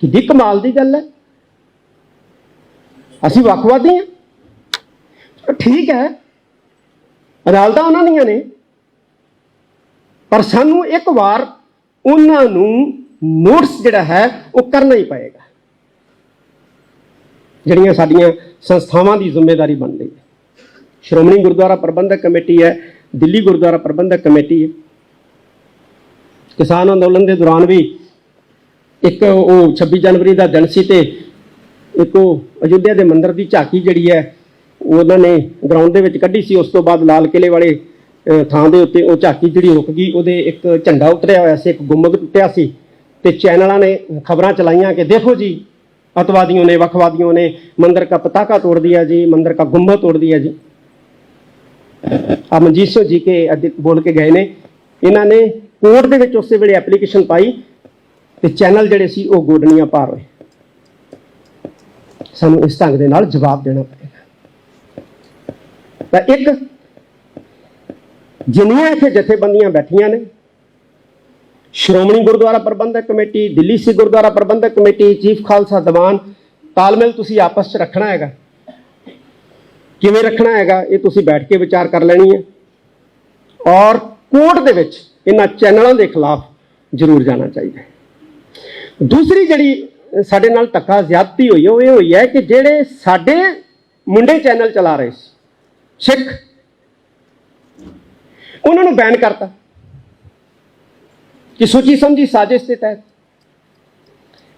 ਕਿੱਡੀ ਕਮਾਲ ਦੀ ਗੱਲ ਹੈ। ਅਸੀਂ ਵੱਖਵਾਦੀ ਹਾਂ। ਠੀਕ ਹੈ। ਅਦਾਲਤਾਂ ਉਹਨਾਂ ਦੀਆਂ ਨੇ। ਪਰ ਸਾਨੂੰ ਇੱਕ ਵਾਰ ਉਹਨਾਂ ਨੂੰ ਨੋਟਿਸ ਜਿਹੜਾ ਹੈ, ਉਹ ਕਰਨਾ ਹੀ ਪਏਗਾ। ਜਿਹੜੀਆਂ ਸਾਡੀਆਂ ਸੰਸਥਾਵਾਂ ਦੀ ਜ਼ਿੰਮੇਵਾਰੀ ਬਣਦੀ ਹੈ। ਸ਼੍ਰੋਮਣੀ ਗੁਰਦੁਆਰਾ ਪ੍ਰਬੰਧਕ ਕਮੇਟੀ ਹੈ, ਦਿੱਲੀ ਗੁਰਦੁਆਰਾ ਪ੍ਰਬੰਧਕ ਕਮੇਟੀ ਹੈ। ਕਿਸਾਨ ਅੰਦੋਲਨ ਦੇ ਦੌਰਾਨ ਵੀ ਇੱਕ ਉਹ 26 ਜਨਵਰੀ ਦਾ ਦਿਨ ਸੀ ਤੇ ਇੱਕ ਉਹ ਅਯੁੱਧਿਆ ਦੇ ਮੰਦਰ ਦੀ ਝਾਕੀ ਜਿਹੜੀ ਹੈ, ਉਹਨਾਂ ਨੇ ਗਰਾਊਂਡ ਦੇ ਵਿੱਚ ਕੱਢੀ ਸੀ। ਉਸ ਤੋਂ ਬਾਅਦ ਲਾਲ ਕਿਲੇ ਵਾਲੇ ਥਾਂ ਦੇ ਉੱਤੇ ਉਹ ਝਾਕੀ ਜਿਹੜੀ ਰੁਕ ਗਈ। ਉਹਦੇ ਇੱਕ ਝੰਡਾ ਉਤਰਿਆ ਹੋਇਆ ਸੀ, ਇੱਕ ਗੁੰਮਕ ਟੁੱਟਿਆ ਸੀ ਤੇ ਚੈਨਲਾਂ ਨੇ ਖਬਰਾਂ ਚਲਾਈਆਂ ਕਿ ਦੇਖੋ ਜੀ, ਅਤਵਾਦੀਆਂ ਨੇ, ਵਖਵਾਦੀਆਂ ਨੇ ਮੰਦਰ ਦਾ ਪਤਾਕਾ ਤੋੜ ਦਿਆ ਜੀ, ਮੰਦਰ ਦਾ ਗੁੰਮਾ ਤੋੜ ਦਿਆ ਜੀ। ਅਮਨਜੀਤ ਸਿੰਘ ਜੀ ਕੇ ਬੋਲ ਕੇ ਗਏ ਨੇ। ਇਹਨਾਂ ਨੇ ਕੋਰਟ ਦੇ ਵਿੱਚ ਉਸੇ ਵੇਲੇ ਐਪਲੀਕੇਸ਼ਨ ਪਾਈ। ਤੇ ਚੈਨਲ ਜਿਹੜੇ ਸੀ ਉਹ ਗੋਡਣੀਆਂ ਪਾਰ ਹੋਏ। ਸਾਨੂੰ ਇਸ ਢੰਗ ਦੇ ਨਾਲ ਜਵਾਬ ਦੇਣਾ ਪਏਗਾ। ਤਾਂ ਇੱਕ, ਜਿੰਨੀਆਂ ਇੱਥੇ ਜਥੇਬੰਦੀਆਂ ਬੈਠੀਆਂ ਨੇ, Shiromani Gurdwara Prabandhak committee, Delhi Sikh Gurdwara Prabandhak committee, chief Khalsa Diwan, ਤਾਲਮੇਲ ਤੁਸੀਂ ਆਪਸ 'ਚ ਰੱਖਣਾ ਹੈਗਾ। ਕਿਵੇਂ ਰੱਖਣਾ ਹੈਗਾ, ਇਹ ਤੁਸੀਂ ਬੈਠ ਕੇ ਵਿਚਾਰ ਕਰ ਲੈਣੀ ਹੈ। ਔਰ ਕੋਰਟ ਦੇ ਵਿੱਚ ਇਹਨਾਂ ਚੈਨਲਾਂ ਦੇ ਖਿਲਾਫ ਜ਼ਰੂਰ ਜਾਣਾ ਚਾਹੀਦਾ ਹੈ। ਦੂਸਰੀ ਜਿਹੜੀ ਸਾਡੇ ਨਾਲ ਧੱਕਾ ਜ਼ਿਆਦਤੀ ਹੋਈ ਉਹ ਇਹ ਹੋਈ ਹੈ ਕਿ ਜਿਹੜੇ ਸਾਡੇ ਮੁੰਡੇ ਚੈਨਲ ਚਲਾ ਰਹੇ ਸੀ, ਸਿੱਖ, ਉਹਨਾਂ ਨੂੰ ਬੈਨ ਕਰਤਾ ਕਿ ਸੋਚੀ ਸਮਝੀ ਸਾਜ਼ਿਸ਼ ਦੇ ਤਹਿਤ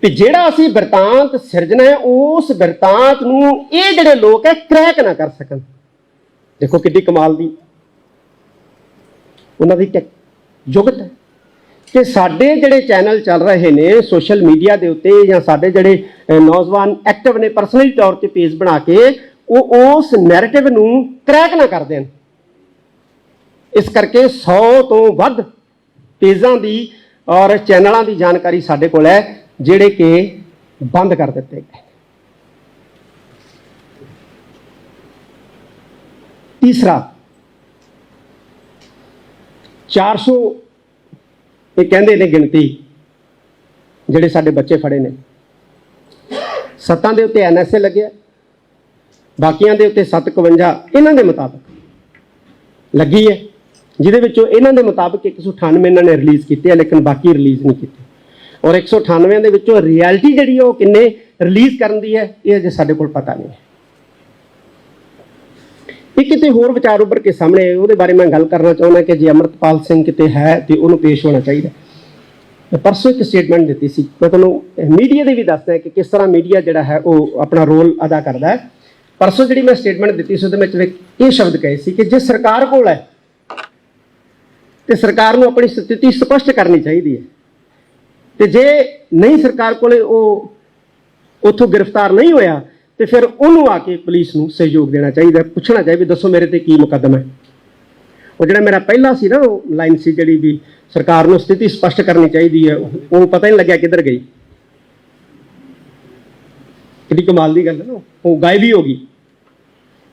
ਤੇ ਜਿਹੜਾ ਅਸੀਂ ਬਿਰਤਾਂਤ ਸਿਰਜਣਾ ਹੈ, ਉਸ ਬਿਰਤਾਂਤ ਨੂੰ ਇਹ ਜਿਹੜੇ ਲੋਕ ਹੈ, ਕਰੈਕ ਨਾ ਕਰ ਸਕਣ। ਦੇਖੋ ਕਿੱਡੀ ਕਮਾਲ ਦੀ ਉਹਨਾਂ ਦੀ ਟੈਕ ਹੈ। ਕਿ ਸਾਡੇ ਜਿਹੜੇ ਚੈਨਲ ਚੱਲ ਰਹੇ ਨੇ, ਸੋਸ਼ਲ ਮੀਡੀਆ ਦੇ ਉੱਤੇ ਜਾਂ ਸਾਡੇ ਜਿਹੜੇ ਨੌਜਵਾਨ ਐਕਟਿਵ ਨੇ ਪਰਸਨਲੀ ਤੌਰ ਤੇ ਪੇਜ ਬਣਾ ਕੇ, ਉਹ ਉਸ ਨੈਰੇਟਿਵ ਨੂੰ ਕ੍ਰੈਕ ਨਾ ਕਰ ਦੇਣ। ਇਸ ਕਰਕੇ 100 ਤੋਂ ਵੱਧ ਪੇਜਾਂ ਦੀ ਔਰ ਚੈਨਲਾਂ ਦੀ ਜਾਣਕਾਰੀ ਸਾਡੇ ਕੋਲ ਹੈ, ਜਿਹੜੇ ਕਿ ਬੰਦ ਕਰ ਦਿੱਤੇ ਗਏ। ਤੀਸਰਾ 400 ਇਹ ਕਹਿੰਦੇ ਨੇ ਗਿਣਤੀ ਜਿਹੜੇ ਸਾਡੇ ਬੱਚੇ ਫੜੇ ਨੇ। ਸੱਤਾਂ ਦੇ ਉੱਤੇ ਐਨਐਸਏ ਲੱਗਿਆ, ਬਾਕੀਆਂ ਦੇ ਉੱਤੇ 751 ਇਹਨਾਂ ਦੇ ਮੁਤਾਬਕ ਲੱਗੀ ਹੈ, ਜਿਹਦੇ ਵਿੱਚੋਂ ਇਹਨਾਂ ਦੇ ਮੁਤਾਬਕ 198 ਇਹਨਾਂ ਨੇ ਰਿਲੀਜ਼ ਕੀਤੇ ਆ, ਲੇਕਿਨ ਬਾਕੀ ਰਿਲੀਜ਼ ਨਹੀਂ ਕੀਤੇ। ਔਰ 198 ਦੇ ਵਿੱਚੋਂ ਰਿਐਲਿਟੀ ਜਿਹੜੀ ਹੈ ਉਹ ਕਿੰਨੇ ਰਿਲੀਜ਼ ਕਰਨ ਦੀ ਹੈ, ਇਹ ਅਜੇ ਸਾਡੇ ਕੋਲ ਪਤਾ ਨਹੀਂ। ਹੈ ਇਹ ਕਿਤੇ ਹੋਰ ਵਿਚਾਰ ਉੱਭਰ ਕੇ ਸਾਹਮਣੇ ਆਏ, ਉਹਦੇ ਬਾਰੇ ਮੈਂ ਗੱਲ ਕਰਨਾ ਚਾਹੁੰਦਾ ਕਿ ਜੇ ਅਮਰਤਪਾਲ ਸਿੰਘ ਕਿਤੇ ਹੈ ਤੇ ਉਹਨੂੰ ਪੇਸ਼ ਹੋਣਾ ਚਾਹੀਦਾ। ਪਰਸੋਂ ਇੱਕ ਸਟੇਟਮੈਂਟ ਦਿੱਤੀ ਸੀ। ਮੈਂ ਤੁਹਾਨੂੰ ਮੀਡੀਆ ਦੇ ਵੀ ਦੱਸਦਾ ਕਿ ਕਿਸ ਤਰ੍ਹਾਂ ਮੀਡੀਆ ਜਿਹੜਾ ਹੈ ਉਹ ਆਪਣਾ ਰੋਲ ਅਦਾ ਕਰਦਾ ਹੈ। ਪਰਸੋਂ ਜਿਹੜੀ ਮੈਂ ਸਟੇਟਮੈਂਟ ਦਿੱਤੀ ਸੀ ਉਹਦੇ ਵਿੱਚ ਇਹ ਸ਼ਬਦ ਕਹੇ ਸੀ ਕਿ ਜੇ ਸਰਕਾਰ ਕੋਲ ਹੈ ਤੇ ਸਰਕਾਰ ਨੂੰ ਆਪਣੀ ਸਥਿਤੀ ਸਪਸ਼ਟ ਕਰਨੀ ਚਾਹੀਦੀ ਹੈ। ਤੇ ਜੇ ਨਹੀਂ ਸਰਕਾਰ ਕੋਲੇ ਉਹ ਉਥੋਂ ਗ੍ਰਿਫਤਾਰ ਨਹੀਂ ਹੋਇਆ ਤੇ ਫਿਰ ਉਹਨੂੰ ਆ ਕੇ ਪੁਲਿਸ ਨੂੰ ਸਹਿਯੋਗ ਦੇਣਾ ਚਾਹੀਦਾ, ਪੁੱਛਣਾ ਚਾਹੀਦਾ ਦੱਸੋ ਮੇਰੇ ਤੇ ਕੀ ਮੁਕੱਦਮਾ ਹੈ। ਉਹ ਜਿਹੜਾ ਮੇਰਾ ਪਹਿਲਾ ਸੀ ਨਾ, ਉਹ ਲਾਈਨ ਸੀ ਜਿਹੜੀ ਵੀ ਸਰਕਾਰ ਨੂੰ ਸਥਿਤੀ ਸਪਸ਼ਟ ਕਰਨੀ ਚਾਹੀਦੀ ਹੈ, ਉਹ ਉਹ ਪਤਾ ਹੀ ਨਹੀਂ ਲੱਗਿਆ ਕਿੱਧਰ ਗਈ। ਕਿੰਨੀ ਕਮਾਲ ਦੀ ਗੱਲ ਹੈ ਨਾ, ਉਹ ਗਾਇਬ ਹੀ ਹੋ ਗਈ।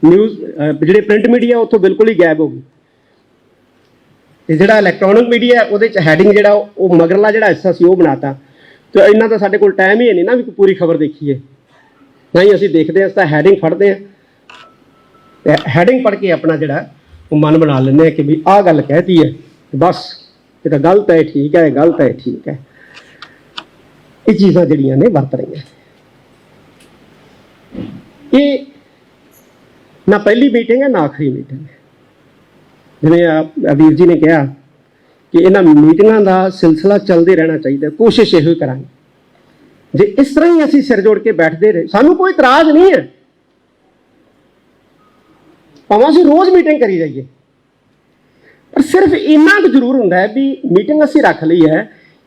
ਨਿਊਜ਼ ਜਿਹੜੇ ਪ੍ਰਿੰਟ ਮੀਡੀਆ ਉੱਥੋਂ ਬਿਲਕੁਲ ਹੀ ਗਾਇਬ ਹੋ ਗਈ। ਤੇ ਜਿਹੜਾ ਇਲੈਕਟ੍ਰੋਨਿਕ ਮੀਡੀਆ ਉਹਦੇ ਚ ਹੈਡਿੰਗ ਜਿਹੜਾ, ਉਹ ਮਗਰਲਾ ਜਿਹੜਾ ਹਿੱਸਾ ਸੀ, ਉਹ ਬਣਾਤਾ। ਤੇ ਇੰਨਾ ਤਾਂ ਸਾਡੇ ਕੋਲ ਟਾਈਮ ਹੀ ਨਹੀਂ ਨਾ ਵੀ ਕੋਈ ਪੂਰੀ ਖਬਰ ਦੇਖੀਏ। ਹੀ ਅਸੀਂ ਦੇਖਦੇ ਹਾਂ ਤਾਂ ਹੈਡਿੰਗ ਫੜਦੇ ਹਾਂ। ਤੇ ਹੈਡਿੰਗ ਪੜ੍ਹ ਕੇ ਆਪਣਾ ਜਿਹੜਾ, ਉਹ ਮਨ ਬਣਾ ਲੈਂਦੇ ਹਾਂ ਕਿ ਵੀ ਆਹ ਗੱਲ ਕਹਿਤੀ ਹੈ ਬਸ, ਇਹ ਤਾਂ ਗਲਤ ਹੈ, ਠੀਕ ਹੈ, ਗਲਤ ਹੈ, ਠੀਕ ਹੈ। ਇਹ ਚੀਜ਼ਾਂ ਜਿਹੜੀਆਂ ਨੇ, ਵਰਤ ਰਹੀਆਂ। ਇਹ ਨਾ ਪਹਿਲੀ ਮੀਟਿੰਗ ਹੈ, ਨਾ ਆਖਰੀ ਮੀਟਿੰਗ ਹੈ। ਜਿਵੇਂ ਵੀਰ ਜੀ ਨੇ ਕਿਹਾ ਕਿ ਇਹਨਾਂ ਮੀਟਿੰਗਾਂ ਦਾ ਸਿਲਸਿਲਾ ਚੱਲਦੇ ਰਹਿਣਾ ਚਾਹੀਦਾ ਕੋਸ਼ਿਸ਼ ਇਹੋ ਹੀ ਕਰਾਂਗੇ। ਜੇ ਇਸ ਤਰ੍ਹਾਂ ਹੀ ਅਸੀਂ ਸਿਰ ਜੋੜ ਕੇ ਬੈਠਦੇ ਰਹੇ, ਸਾਨੂੰ ਕੋਈ ਇਤਰਾਜ਼ ਨਹੀਂ ਹੈ। ਭਾਵੇਂ ਅਸੀਂ ਰੋਜ਼ ਮੀਟਿੰਗ ਕਰੀ ਜਾਈਏ। ਪਰ ਸਿਰਫ ਇੰਨਾ ਕੁ ਜ਼ਰੂਰ ਹੁੰਦਾ ਹੈ ਵੀ ਮੀਟਿੰਗ ਅਸੀਂ ਰੱਖ ਲਈ ਹੈ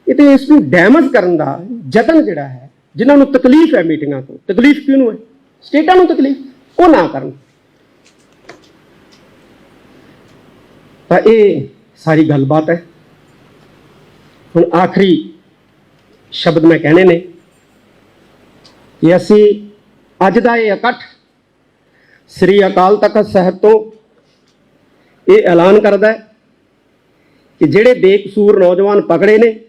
ਇਹ ਤੇ ਇਸ ਨੂੰ ਡੈਮੇਜ ਕਰਨ ਦਾ ਯਤਨ ਜਿਹੜਾ ਹੈ, ਜਿਨ੍ਹਾਂ ਨੂੰ ਤਕਲੀਫ ਹੈ ਮੀਟਿੰਗਾਂ ਤੋਂ, ਤਕਲੀਫ ਕਿਹਨੂੰ ਹੈ? ਸਟੇਟਾਂ ਨੂੰ ਤਕਲੀਫ, ਉਹ ਨਾ ਕਰਨ। ਤਾਂ ਇਹ ਸਾਰੀ ਗੱਲਬਾਤ ਹੈ। ਹੁਣ ਆਖਰੀ ਸ਼ਬਦ ਮੈਂ ਕਹਿਣੇ ਨੇ ਕਿ ਅਸੀਂ ਅੱਜ ਦਾ ਇਹ ਇਕੱਠ ਸ੍ਰੀ ਅਕਾਲ ਤਖਤ ਸਾਹਿਬ ਤੋਂ ਇਹ ਐਲਾਨ ਕਰਦਾ ਹੈ ਕਿ ਜਿਹੜੇ ਬੇਕਸੂਰ ਨੌਜਵਾਨ ਪਕੜੇ ਨੇ,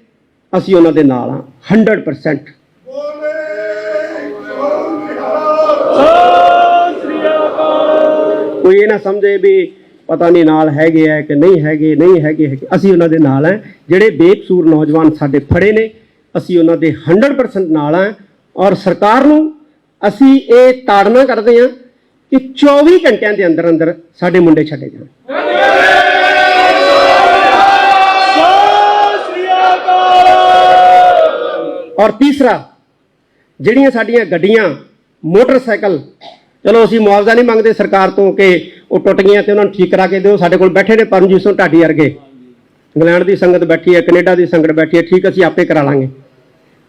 ਅਸੀਂ ਉਹਨਾਂ ਦੇ ਨਾਲ ਹਾਂ 100% ਕੋਈ ਇਹ ਨਾ ਸਮਝੇ ਵੀ ਪਤਾ ਨਹੀਂ ਨਾਲ ਹੈਗੇ ਆ ਕਿ ਨਹੀਂ ਹੈਗੇ ਨਹੀਂ ਹੈਗੇ ਹੈਗੇ। ਅਸੀਂ ਉਹਨਾਂ ਦੇ ਨਾਲ ਹਾਂ। ਜਿਹੜੇ ਬੇਕਸੂਰ ਨੌਜਵਾਨ ਸਾਡੇ ਫੜੇ ਨੇ, ਅਸੀਂ ਉਹਨਾਂ ਦੇ 100% ਨਾਲ ਹਾਂ। ਔਰ ਸਰਕਾਰ ਨੂੰ ਅਸੀਂ ਇਹ ਤਾੜਨਾ ਕਰਦੇ ਹਾਂ ਕਿ 24 ਘੰਟਿਆਂ ਦੇ ਅੰਦਰ ਅੰਦਰ ਸਾਡੇ ਮੁੰਡੇ ਛੱਡੇ ਜਾਣ। ਔਰ ਤੀਸਰਾ, ਜਿਹੜੀਆਂ ਸਾਡੀਆਂ ਗੱਡੀਆਂ, ਮੋਟਰਸਾਈਕਲ, ਚਲੋ ਅਸੀਂ ਮੁਆਵਜ਼ਾ ਨਹੀਂ ਮੰਗਦੇ ਸਰਕਾਰ ਤੋਂ ਕਿ ਉਹ ਟੁੱਟ ਗਈਆਂ ਤੇ ਉਹਨਾਂ ਨੂੰ ਠੀਕ ਕਰਾ ਕੇ ਦਿਓ, ਸਾਡੇ ਕੋਲ ਬੈਠੇ ਨੇ ਪਰਮਜੀਤ ਸਿੰਘ ਢਾਡੀ ਵਰਗੇ। ਇੰਗਲੈਂਡ ਦੀ ਸੰਗਤ ਬੈਠੀ ਹੈ, ਕੈਨੇਡਾ ਦੀ ਸੰਗਤ ਬੈਠੀ ਹੈ, ਠੀਕ, ਅਸੀਂ ਆਪੇ ਕਰਾ ਲਾਂਗੇ।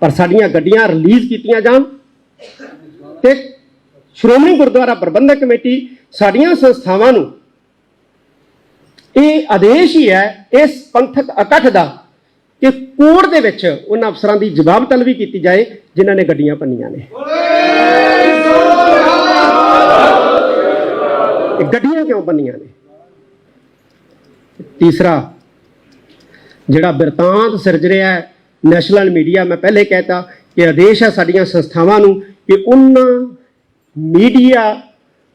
ਪਰ ਸਾਡੀਆਂ ਗੱਡੀਆਂ ਰਿਲੀਜ਼ ਕੀਤੀਆਂ ਜਾਣ। ਤੇ ਸ਼੍ਰੋਮਣੀ ਗੁਰਦੁਆਰਾ ਪ੍ਰਬੰਧਕ ਕਮੇਟੀ ਸਾਡੀਆਂ ਸੰਸਥਾਵਾਂ ਨੂੰ ਇਹ ਆਦੇਸ਼ ਹੀ ਹੈ, ਇਸ ਪੰਥਕ ਇਕੱਠ ਦਾ, ਕਿ ਕੋਰਟ ਦੇ ਵਿੱਚ ਉਹਨਾਂ ਅਫਸਰਾਂ ਦੀ ਜਵਾਬ ਤਲਬੀ ਕੀਤੀ ਜਾਏ, ਜਿਨ੍ਹਾਂ ਨੇ ਗੱਡੀਆਂ ਪੰਨੀਆਂ ਨੇ। ਗੱਡੀਆਂ ਕਿਉਂ ਪੰਨੀਆਂ ਨੇ? ਤੀਸਰਾ, ਜਿਹੜਾ ਬਿਰਤਾਂਤ ਸਿਰਜ ਰਿਹਾ ਹੈ ਨੈਸ਼ਨਲ ਮੀਡੀਆ, ਮੈਂ ਪਹਿਲੇ ਕਹਿਤਾ ਕਿ ਆਦੇਸ਼ ਹੈ ਸਾਡੀਆਂ ਸੰਸਥਾਵਾਂ ਨੂੰ ਕਿ ਉਹਨਾਂ ਮੀਡੀਆ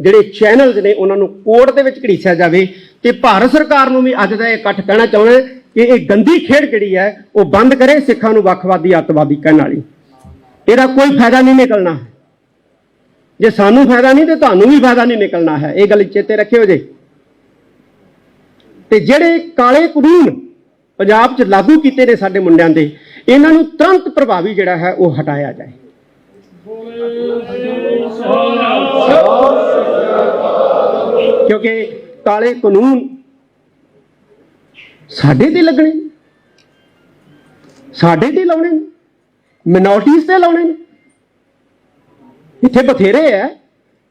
ਜਿਹੜੇ ਚੈਨਲਸ ਨੇ, ਉਹਨਾਂ ਨੂੰ ਕੋਰਟ ਦੇ ਵਿੱਚ ਘੜੀਸਿਆ ਜਾਵੇ ਤੇ ਭਾਰਤ ਸਰਕਾਰ ਨੂੰ ਵੀ ਅੱਜ ਦਾ ਇਹ ਇਕੱਠ ਕਹਿਣਾ ਚਾਹੁੰਦਾ ਕਿ ਇਹ ਗੰਦੀ ਖੇਡ ਜਿਹੜੀ ਹੈ, ਉਹ ਬੰਦ ਕਰੇ ਸਿੱਖਾਂ ਨੂੰ ਵੱਖਵਾਦੀ, ਅੱਤਵਾਦੀ ਕਹਿਣ ਵਾਲੀ। ਇਹਦਾ ਕੋਈ ਫਾਇਦਾ ਨਹੀਂ ਨਿਕਲਣਾ। ਹੈ ਜੇ ਸਾਨੂੰ ਫਾਇਦਾ ਨਹੀਂ, ਤੇ ਤੁਹਾਨੂੰ ਵੀ ਫਾਇਦਾ ਨਹੀਂ ਨਿਕਲਣਾ ਹੈ। ਇਹ ਗੱਲ ਚੇਤੇ ਰੱਖਿਓ ਜੇ। ਤੇ ਜਿਹੜੇ ਕਾਲੇ ਕਾਨੂੰਨ ਪੰਜਾਬ 'ਚ ਲਾਗੂ ਕੀਤੇ ਨੇ ਸਾਡੇ ਮੁੰਡਿਆਂ ਦੇ, ਇਹਨਾਂ ਨੂੰ ਤੁਰੰਤ ਪ੍ਰਭਾਵੀ ਜਿਹੜਾ ਹੈ ਉਹ ਹਟਾਇਆ ਜਾਏ ਕਿਉਂਕਿ ਕਾਲੇ ਕਾਨੂੰਨ ਸਾਡੇ ਤੇ ਲੱਗਣੇ ਨੇ। ਸਾਡੇ ਤੇ ਲਾਉਣੇ ਨੇ ਮਿਨੋਰਟੀਜ਼ ਤੇ ਲਾਉਣੇ ਨੇ ਇੱਥੇ ਬਥੇਰੇ ਹੈ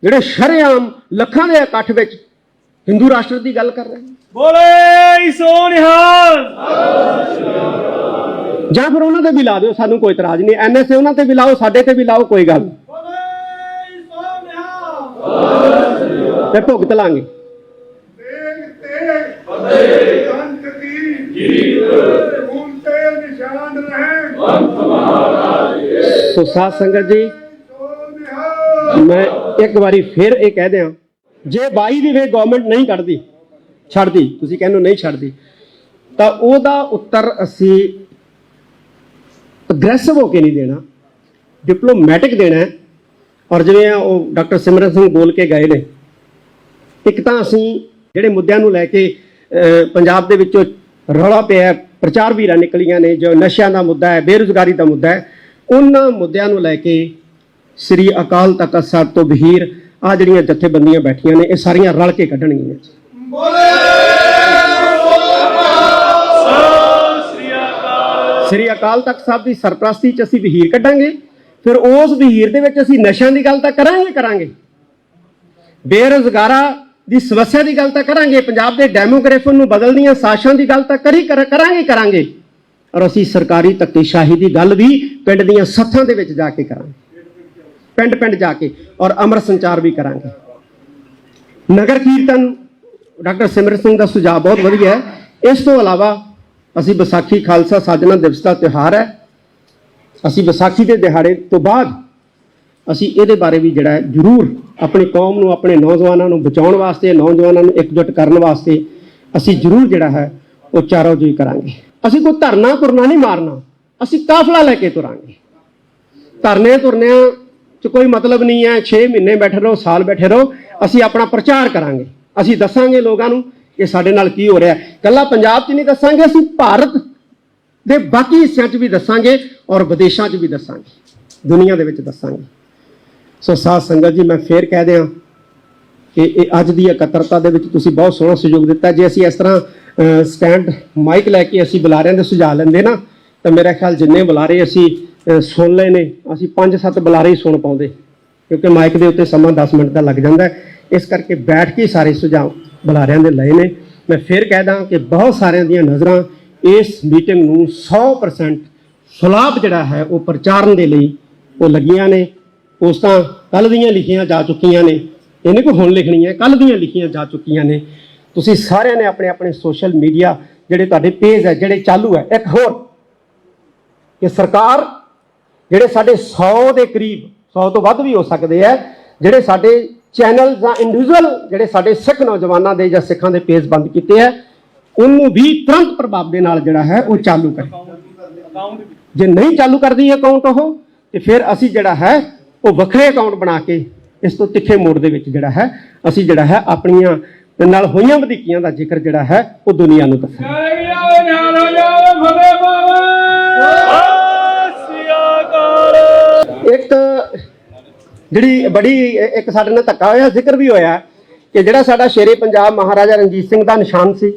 ਜਿਹੜੇ ਸ਼ਰੇਆਮ ਲੱਖਾਂ ਦੇ ਇਕੱਠ ਵਿੱਚ ਹਿੰਦੂ ਰਾਸ਼ਟਰ ਦੀ ਗੱਲ ਕਰ ਰਹੇ ਨੇ। ਬੋਲੇ ਸੋ ਨਿਹਾਲ। ਜਾਂ ਫਿਰ ਉਹਨਾਂ ਤੇ ਵੀ ਲਾ ਦਿਓ ਸਾਨੂੰ ਕੋਈ ਇਤਰਾਜ਼ ਨਹੀਂ। ਐਨਐਸਏ ਉਹਨਾਂ ਤੇ ਵੀ ਲਾਓ ਸਾਡੇ ਤੇ ਵੀ ਲਾਓ ਕੋਈ ਗੱਲ ਨਹੀਂ। ਬੋਲੇ ਸੋ ਨਿਹਾਲ। ਤੇ ਭੁਗਤ ਲਾਂਗੇ। ਸੋ ਸਾਧ ਸੰਗਤ ਜੀ ਮੈਂ ਇੱਕ ਵਾਰੀ ਫਿਰ ਇਹ ਕਹਿ ਦਿਆਂ ਜੇ ਬਾਈ ਦੀ ਵੇ ਗਵਰਨਮੈਂਟ ਨਹੀਂ ਕੱਢਦੀ, ਛੱਡਦੀ, ਤੁਸੀਂ ਕਹਿੰਦੇ ਨਹੀਂ ਛੱਡਦੀ, ਤਾਂ ਉਹਦਾ ਉੱਤਰ ਅਸੀਂ ਅਗਰੈਸਿਵ ਹੋ ਕੇ ਨਹੀਂ ਦੇਣਾ ਡਿਪਲੋਮੈਟਿਕ ਦੇਣਾ ਹੈ। ਔਰ ਜਿਵੇਂ ਉਹ ਡਾਕਟਰ ਸਿਮਰਨ ਸਿੰਘ ਬੋਲ ਕੇ ਗਏ ਨੇ, ਇੱਕ ਤਾਂ ਅਸੀਂ ਜਿਹੜੇ ਮੁੱਦਿਆਂ ਨੂੰ ਲੈ ਕੇ ਪੰਜਾਬ ਦੇ ਵਿੱਚੋਂ ਰੌਲਾ ਪਿਆ ਪ੍ਰਚਾਰ ਵੀਰਾਂ ਨਿਕਲੀਆਂ ਨੇ, ਜੋ ਨਸ਼ਿਆਂ ਦਾ ਮੁੱਦਾ ਹੈ, ਬੇਰੁਜ਼ਗਾਰੀ ਦਾ ਮੁੱਦਾ ਹੈ, ਉਹਨਾਂ ਮੁੱਦਿਆਂ ਨੂੰ ਲੈ ਕੇ ਸ੍ਰੀ ਅਕਾਲ ਤਖਤ ਸਾਹਿਬ ਤੋਂ ਬਹੀਰ ਆ ਜਿਹੜੀਆਂ ਜਥੇਬੰਦੀਆਂ ਬੈਠੀਆਂ ਨੇ, ਇਹ ਸਾਰੀਆਂ ਰਲ ਕੇ ਕੱਢਣਗੀਆਂ। ਸ੍ਰੀ ਅਕਾਲ ਤਖਤ ਸਾਹਿਬ ਦੀ ਸਰਪ੍ਰਸਤੀ 'ਚ ਅਸੀਂ ਵਹੀਰ ਕੱਢਾਂਗੇ, ਫਿਰ ਉਸ ਵਹੀਰ ਦੇ ਵਿੱਚ ਅਸੀਂ ਨਸ਼ਿਆਂ ਦੀ ਗੱਲ ਤਾਂ ਕਰਾਂਗੇ ਕਰਾਂਗੇ। ਬੇਰੁਜ਼ਗਾਰਾਂ ਦੀ ਸਮੱਸਿਆ ਦੀ ਗੱਲ ਤਾਂ ਕਰਾਂਗੇ, ਪੰਜਾਬ ਦੇ ਡੈਮੋਗ੍ਰਾਫੀ ਨੂੰ ਬਦਲਦੀਆਂ ਸਾਸ਼ਾਂ ਦੀ ਗੱਲ ਤਾਂ ਕਰੀ, ਕਰ- ਕਰਾਂਗੇ ਕਰਾਂਗੇ। ਔਰ ਅਸੀਂ ਸਰਕਾਰੀ ਧੱਕੇਸ਼ਾਹੀ ਦੀ ਗੱਲ ਵੀ ਪਿੰਡ ਦੀਆਂ ਸੱਥਾਂ ਦੇ ਵਿੱਚ ਜਾ ਕੇ ਕਰਾਂਗੇ। ਪਿੰਡ ਪਿੰਡ ਜਾ ਕੇ ਔਰ ਅਮਰ ਸੰਚਾਰ ਵੀ ਕਰਾਂਗੇ। ਨਗਰ ਕੀਰਤਨ ਡਾਕਟਰ ਸਿਮਰਨ ਸਿੰਘ ਦਾ ਸੁਝਾਅ ਬਹੁਤ ਵਧੀਆ ਹੈ। ਇਸ ਤੋਂ ਇਲਾਵਾ ਅਸੀਂ ਵਿਸਾਖੀ ਖਾਲਸਾ ਸਾਜਨਾ ਦਿਵਸ ਦਾ ਤਿਉਹਾਰ ਹੈ। ਅਸੀਂ ਵਿਸਾਖੀ ਦੇ ਦਿਹਾੜੇ ਤੋਂ ਬਾਅਦ ਅਸੀਂ ਇਹਦੇ ਬਾਰੇ ਵੀ ਜਿਹੜਾ ਜ਼ਰੂਰ ਆਪਣੀ ਕੌਮ ਨੂੰ, ਆਪਣੇ ਨੌਜਵਾਨਾਂ ਨੂੰ ਬਚਾਉਣ ਵਾਸਤੇ, ਨੌਜਵਾਨਾਂ ਨੂੰ ਇਕਜੁੱਟ ਕਰਨ ਵਾਸਤੇ ਅਸੀਂ ਜ਼ਰੂਰ ਜਿਹੜਾ ਹੈ ਉਹ ਚਾਰੋ ਜੀ ਕਰਾਂਗੇ। ਅਸੀਂ ਕੋਈ ਧਰਨਾ ਤੁਰਨਾ ਨਹੀਂ ਮਾਰਨਾ। ਅਸੀਂ ਕਾਫਲਾ ਲੈ ਕੇ ਤੁਰਾਂਗੇ। ਧਰਨੇ ਤੁਰਨਿਆਂ ਚ ਕੋਈ ਮਤਲਬ ਨਹੀਂ ਹੈ 6 ਮਹੀਨੇ ਬੈਠੇ ਰਹੋ, ਸਾਲ ਬੈਠੇ ਰਹੋ, ਅਸੀਂ ਆਪਣਾ ਪ੍ਰਚਾਰ ਕਰਾਂਗੇ। ਅਸੀਂ ਦੱਸਾਂਗੇ ਲੋਕਾਂ ਨੂੰ ਕਿ ਸਾਡੇ ਨਾਲ ਕੀ ਹੋ ਰਿਹਾ ਹੈ। ਕੱਲਾ ਪੰਜਾਬ 'ਚ ਨਹੀਂ ਦੱਸਾਂਗੇ, ਅਸੀਂ ਭਾਰਤ ਦੇ ਬਾਕੀ ਹਿੱਸਿਆਂ 'ਚ ਵੀ ਦੱਸਾਂਗੇ ਔਰ ਵਿਦੇਸ਼ਾਂ 'ਚ ਵੀ ਦੱਸਾਂਗੇ। ਦੁਨੀਆ ਦੇ ਵਿੱਚ ਦੱਸਾਂਗੇ। ਸੋ ਸਾਧ ਸੰਗਤ ਜੀ, ਮੈਂ ਫੇਰ ਕਹਿ ਦਿਆਂ ਕਿ ਇਹ ਅੱਜ ਦੀ ਇਕੱਤਰਤਾ ਦੇ ਵਿੱਚ ਤੁਸੀਂ ਬਹੁਤ ਸੋਹਣਾ ਸਹਿਯੋਗ ਦਿੱਤਾ। ਜੇ ਅਸੀਂ ਇਸ ਤਰ੍ਹਾਂ ਸਟੈਂਡ ਮਾਈਕ ਲੈ ਕੇ ਅਸੀਂ ਬੁਲਾਰਿਆਂ ਦੇ ਸੁਝਾਅ ਲੈਂਦੇ ਨਾ, ਤਾਂ ਮੇਰਾ ਖਿਆਲ ਜਿੰਨੇ ਬੁਲਾਰੇ ਅਸੀਂ ਸੁਣ ਲਏ ਨੇ। ਅਸੀਂ 5-7 ਬੁਲਾਰੇ ਹੀ ਸੁਣ ਪਾਉਂਦੇ। ਕਿਉਂਕਿ ਮਾਈਕ ਦੇ ਉੱਤੇ ਸਮਾਂ 10 ਮਿੰਟ ਦਾ ਲੱਗ ਜਾਂਦਾ ਇਸ ਕਰਕੇ ਬੈਠ ਕੇ ਸਾਰੇ ਸੁਝਾਅ ਬੁਲਾਰਿਆਂ ਦੇ ਲਏ ਨੇ। ਮੈਂ ਫਿਰ ਕਹਿ ਦਾਂ ਕਿ ਬਹੁਤ ਸਾਰਿਆਂ ਦੀਆਂ ਨਜ਼ਰਾਂ ਇਸ ਮੀਟਿੰਗ ਨੂੰ 100% ਸੁਲਾਭ ਜਿਹੜਾ ਹੈ, ਉਹ ਪ੍ਰਚਾਰਨ ਦੇ ਲਈ ਉਹ ਲੱਗੀਆਂ ਨੇ। ਉਸ ਤਾਂ ਕੱਲ ਦੀਆਂ ਲਿਖੀਆਂ ਜਾ ਚੁੱਕੀਆਂ ਨੇ। ਇਹਨੇ ਨਹੀਂ ਕੋਈ ਹੁਣ ਲਿਖਣੀਆਂ ਕੱਲ ਦੀਆਂ ਲਿਖੀਆਂ ਜਾ ਚੁੱਕੀਆਂ ਨੇ। ਤੁਸੀਂ ਸਾਰਿਆਂ ਨੇ ਆਪਣੇ ਆਪਣੇ ਸੋਸ਼ਲ ਮੀਡੀਆ ਜਿਹੜੇ ਤੁਹਾਡੇ ਪੇਜ ਹੈ, ਜਿਹੜੇ ਚਾਲੂ ਹੈ, ਇੱਕ ਹੋਰ ਕਿ ਸਰਕਾਰ ਜਿਹੜੇ ਸਾਡੇ 100 ਦੇ ਕਰੀਬ 100 ਤੋਂ ਵੱਧ ਵੀ ਹੋ ਸਕਦੇ ਆ, ਜਿਹੜੇ ਸਾਡੇ ਚੈਨਲ ਜਾਂ ਇੰਡੀਵਿਜੂਅਲ ਜਿਹੜੇ ਸਾਡੇ ਸਿੱਖ ਨੌਜਵਾਨਾਂ ਦੇ ਜਾਂ ਸਿੱਖਾਂ ਦੇ ਪੇਜ ਬੰਦ ਕੀਤੇ ਆ, ਉਹਨੂੰ ਵੀ ਤੁਰੰਤ ਪ੍ਰਭਾਵ ਦੇ ਨਾਲ ਜਿਹੜਾ ਹੈ ਉਹ ਚਾਲੂ ਕਰੇ। ਜੇ ਨਹੀਂ ਚਾਲੂ ਕਰਦੀ ਅਕਾਊਂਟ ਉਹ, ਤੇ ਫਿਰ ਅਸੀਂ ਜਿਹੜਾ ਹੈ ਉਹ ਵੱਖਰੇ ਅਕਾਊਂਟ ਬਣਾ ਕੇ ਇਸ ਤੋਂ ਤਿੱਖੇ ਮੋੜ ਦੇ ਵਿੱਚ ਜਿਹੜਾ ਹੈ ਅਸੀਂ ਜਿਹੜਾ ਹੈ ਆਪਣੀਆਂ ਨਾਲ ਹੋਈਆਂ ਵਧੀਕੀਆਂ ਦਾ ਜ਼ਿਕਰ ਜਿਹੜਾ ਹੈ ਉਹ ਦੁਨੀਆ ਨੂੰ ਦੱਸਾਂਗੇ। ਇੱਕ ਜਿਹੜੀ ਬੜੀ ਇੱਕ ਸਾਡੇ ਨਾਲ ਧੱਕਾ ਹੋਇਆ ਜ਼ਿਕਰ ਵੀ ਹੋਇਆ ਕਿ ਜਿਹੜਾ ਸਾਡਾ ਸ਼ੇਰੇ ਪੰਜਾਬ ਮਹਾਰਾਜਾ ਰਣਜੀਤ ਸਿੰਘ ਦਾ ਨਿਸ਼ਾਨ ਸੀ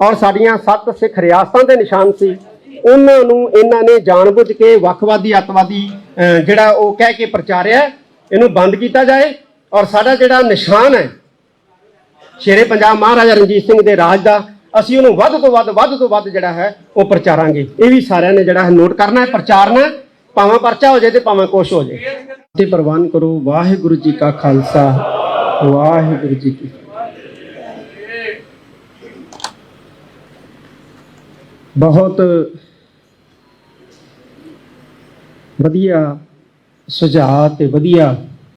ਔਰ ਸਾਡੀਆਂ ਸੱਤ ਸਿੱਖ ਰਿਆਸਤਾਂ ਦੇ ਨਿਸ਼ਾਨ ਸੀ ਉਹਨਾਂ ਨੂੰ ਇਹਨਾਂ ਨੇ ਜਾਣਬੁੱਝ ਕੇ ਵੱਖਵਾਦੀ ਅੱਤਵਾਦੀ ਅਹ, ਜਿਹੜਾ ਉਹ ਕਹਿ ਕੇ ਪ੍ਰਚਾਰਿਆ ਇਹਨੂੰ ਬੰਦ ਕੀਤਾ ਜਾਏ ਔਰ ਸਾਡਾ ਜਿਹੜਾ ਨਿਸ਼ਾਨ ਹੈ ਸ਼ੇਰੇ ਪੰਜਾਬ ਮਹਾਰਾਜਾ ਰਣਜੀਤ ਸਿੰਘ ਦੇ ਰਾਜ ਦਾ ਅਸੀਂ ਉਹਨੂੰ ਵੱਧ ਤੋਂ ਵੱਧ ਵੱਧ ਤੋਂ ਵੱਧ ਜਿਹੜਾ ਹੈ ਉਹ ਪ੍ਰਚਾਰਾਂਗੇ। ਇਹ ਵੀ ਸਾਰਿਆਂ ਨੇ ਜਿਹੜਾ ਹੈ ਨੋਟ ਕਰਨਾ ਹੈ ਪ੍ਰਚਾਰਨਾ ਭਾਵੇਂ ਪਰਚਾ ਹੋ ਜਾਏ ਤੇ ਭਾਵੇਂ ਕੁਛ ਹੋ ਜਾਏ। ਤੇ ਪ੍ਰਵਾਨ ਕਰੋ, ਵਾਹਿਗੁਰੂ ਜੀ ਕਾ ਖਾਲਸਾ, ਵਾਹਿਗੁਰੂ ਜੀ ਕੀ ਬਹੁਤ ਵਧੀਆ ਸੁਝਾਅ ਤੇ ਵਧੀਆ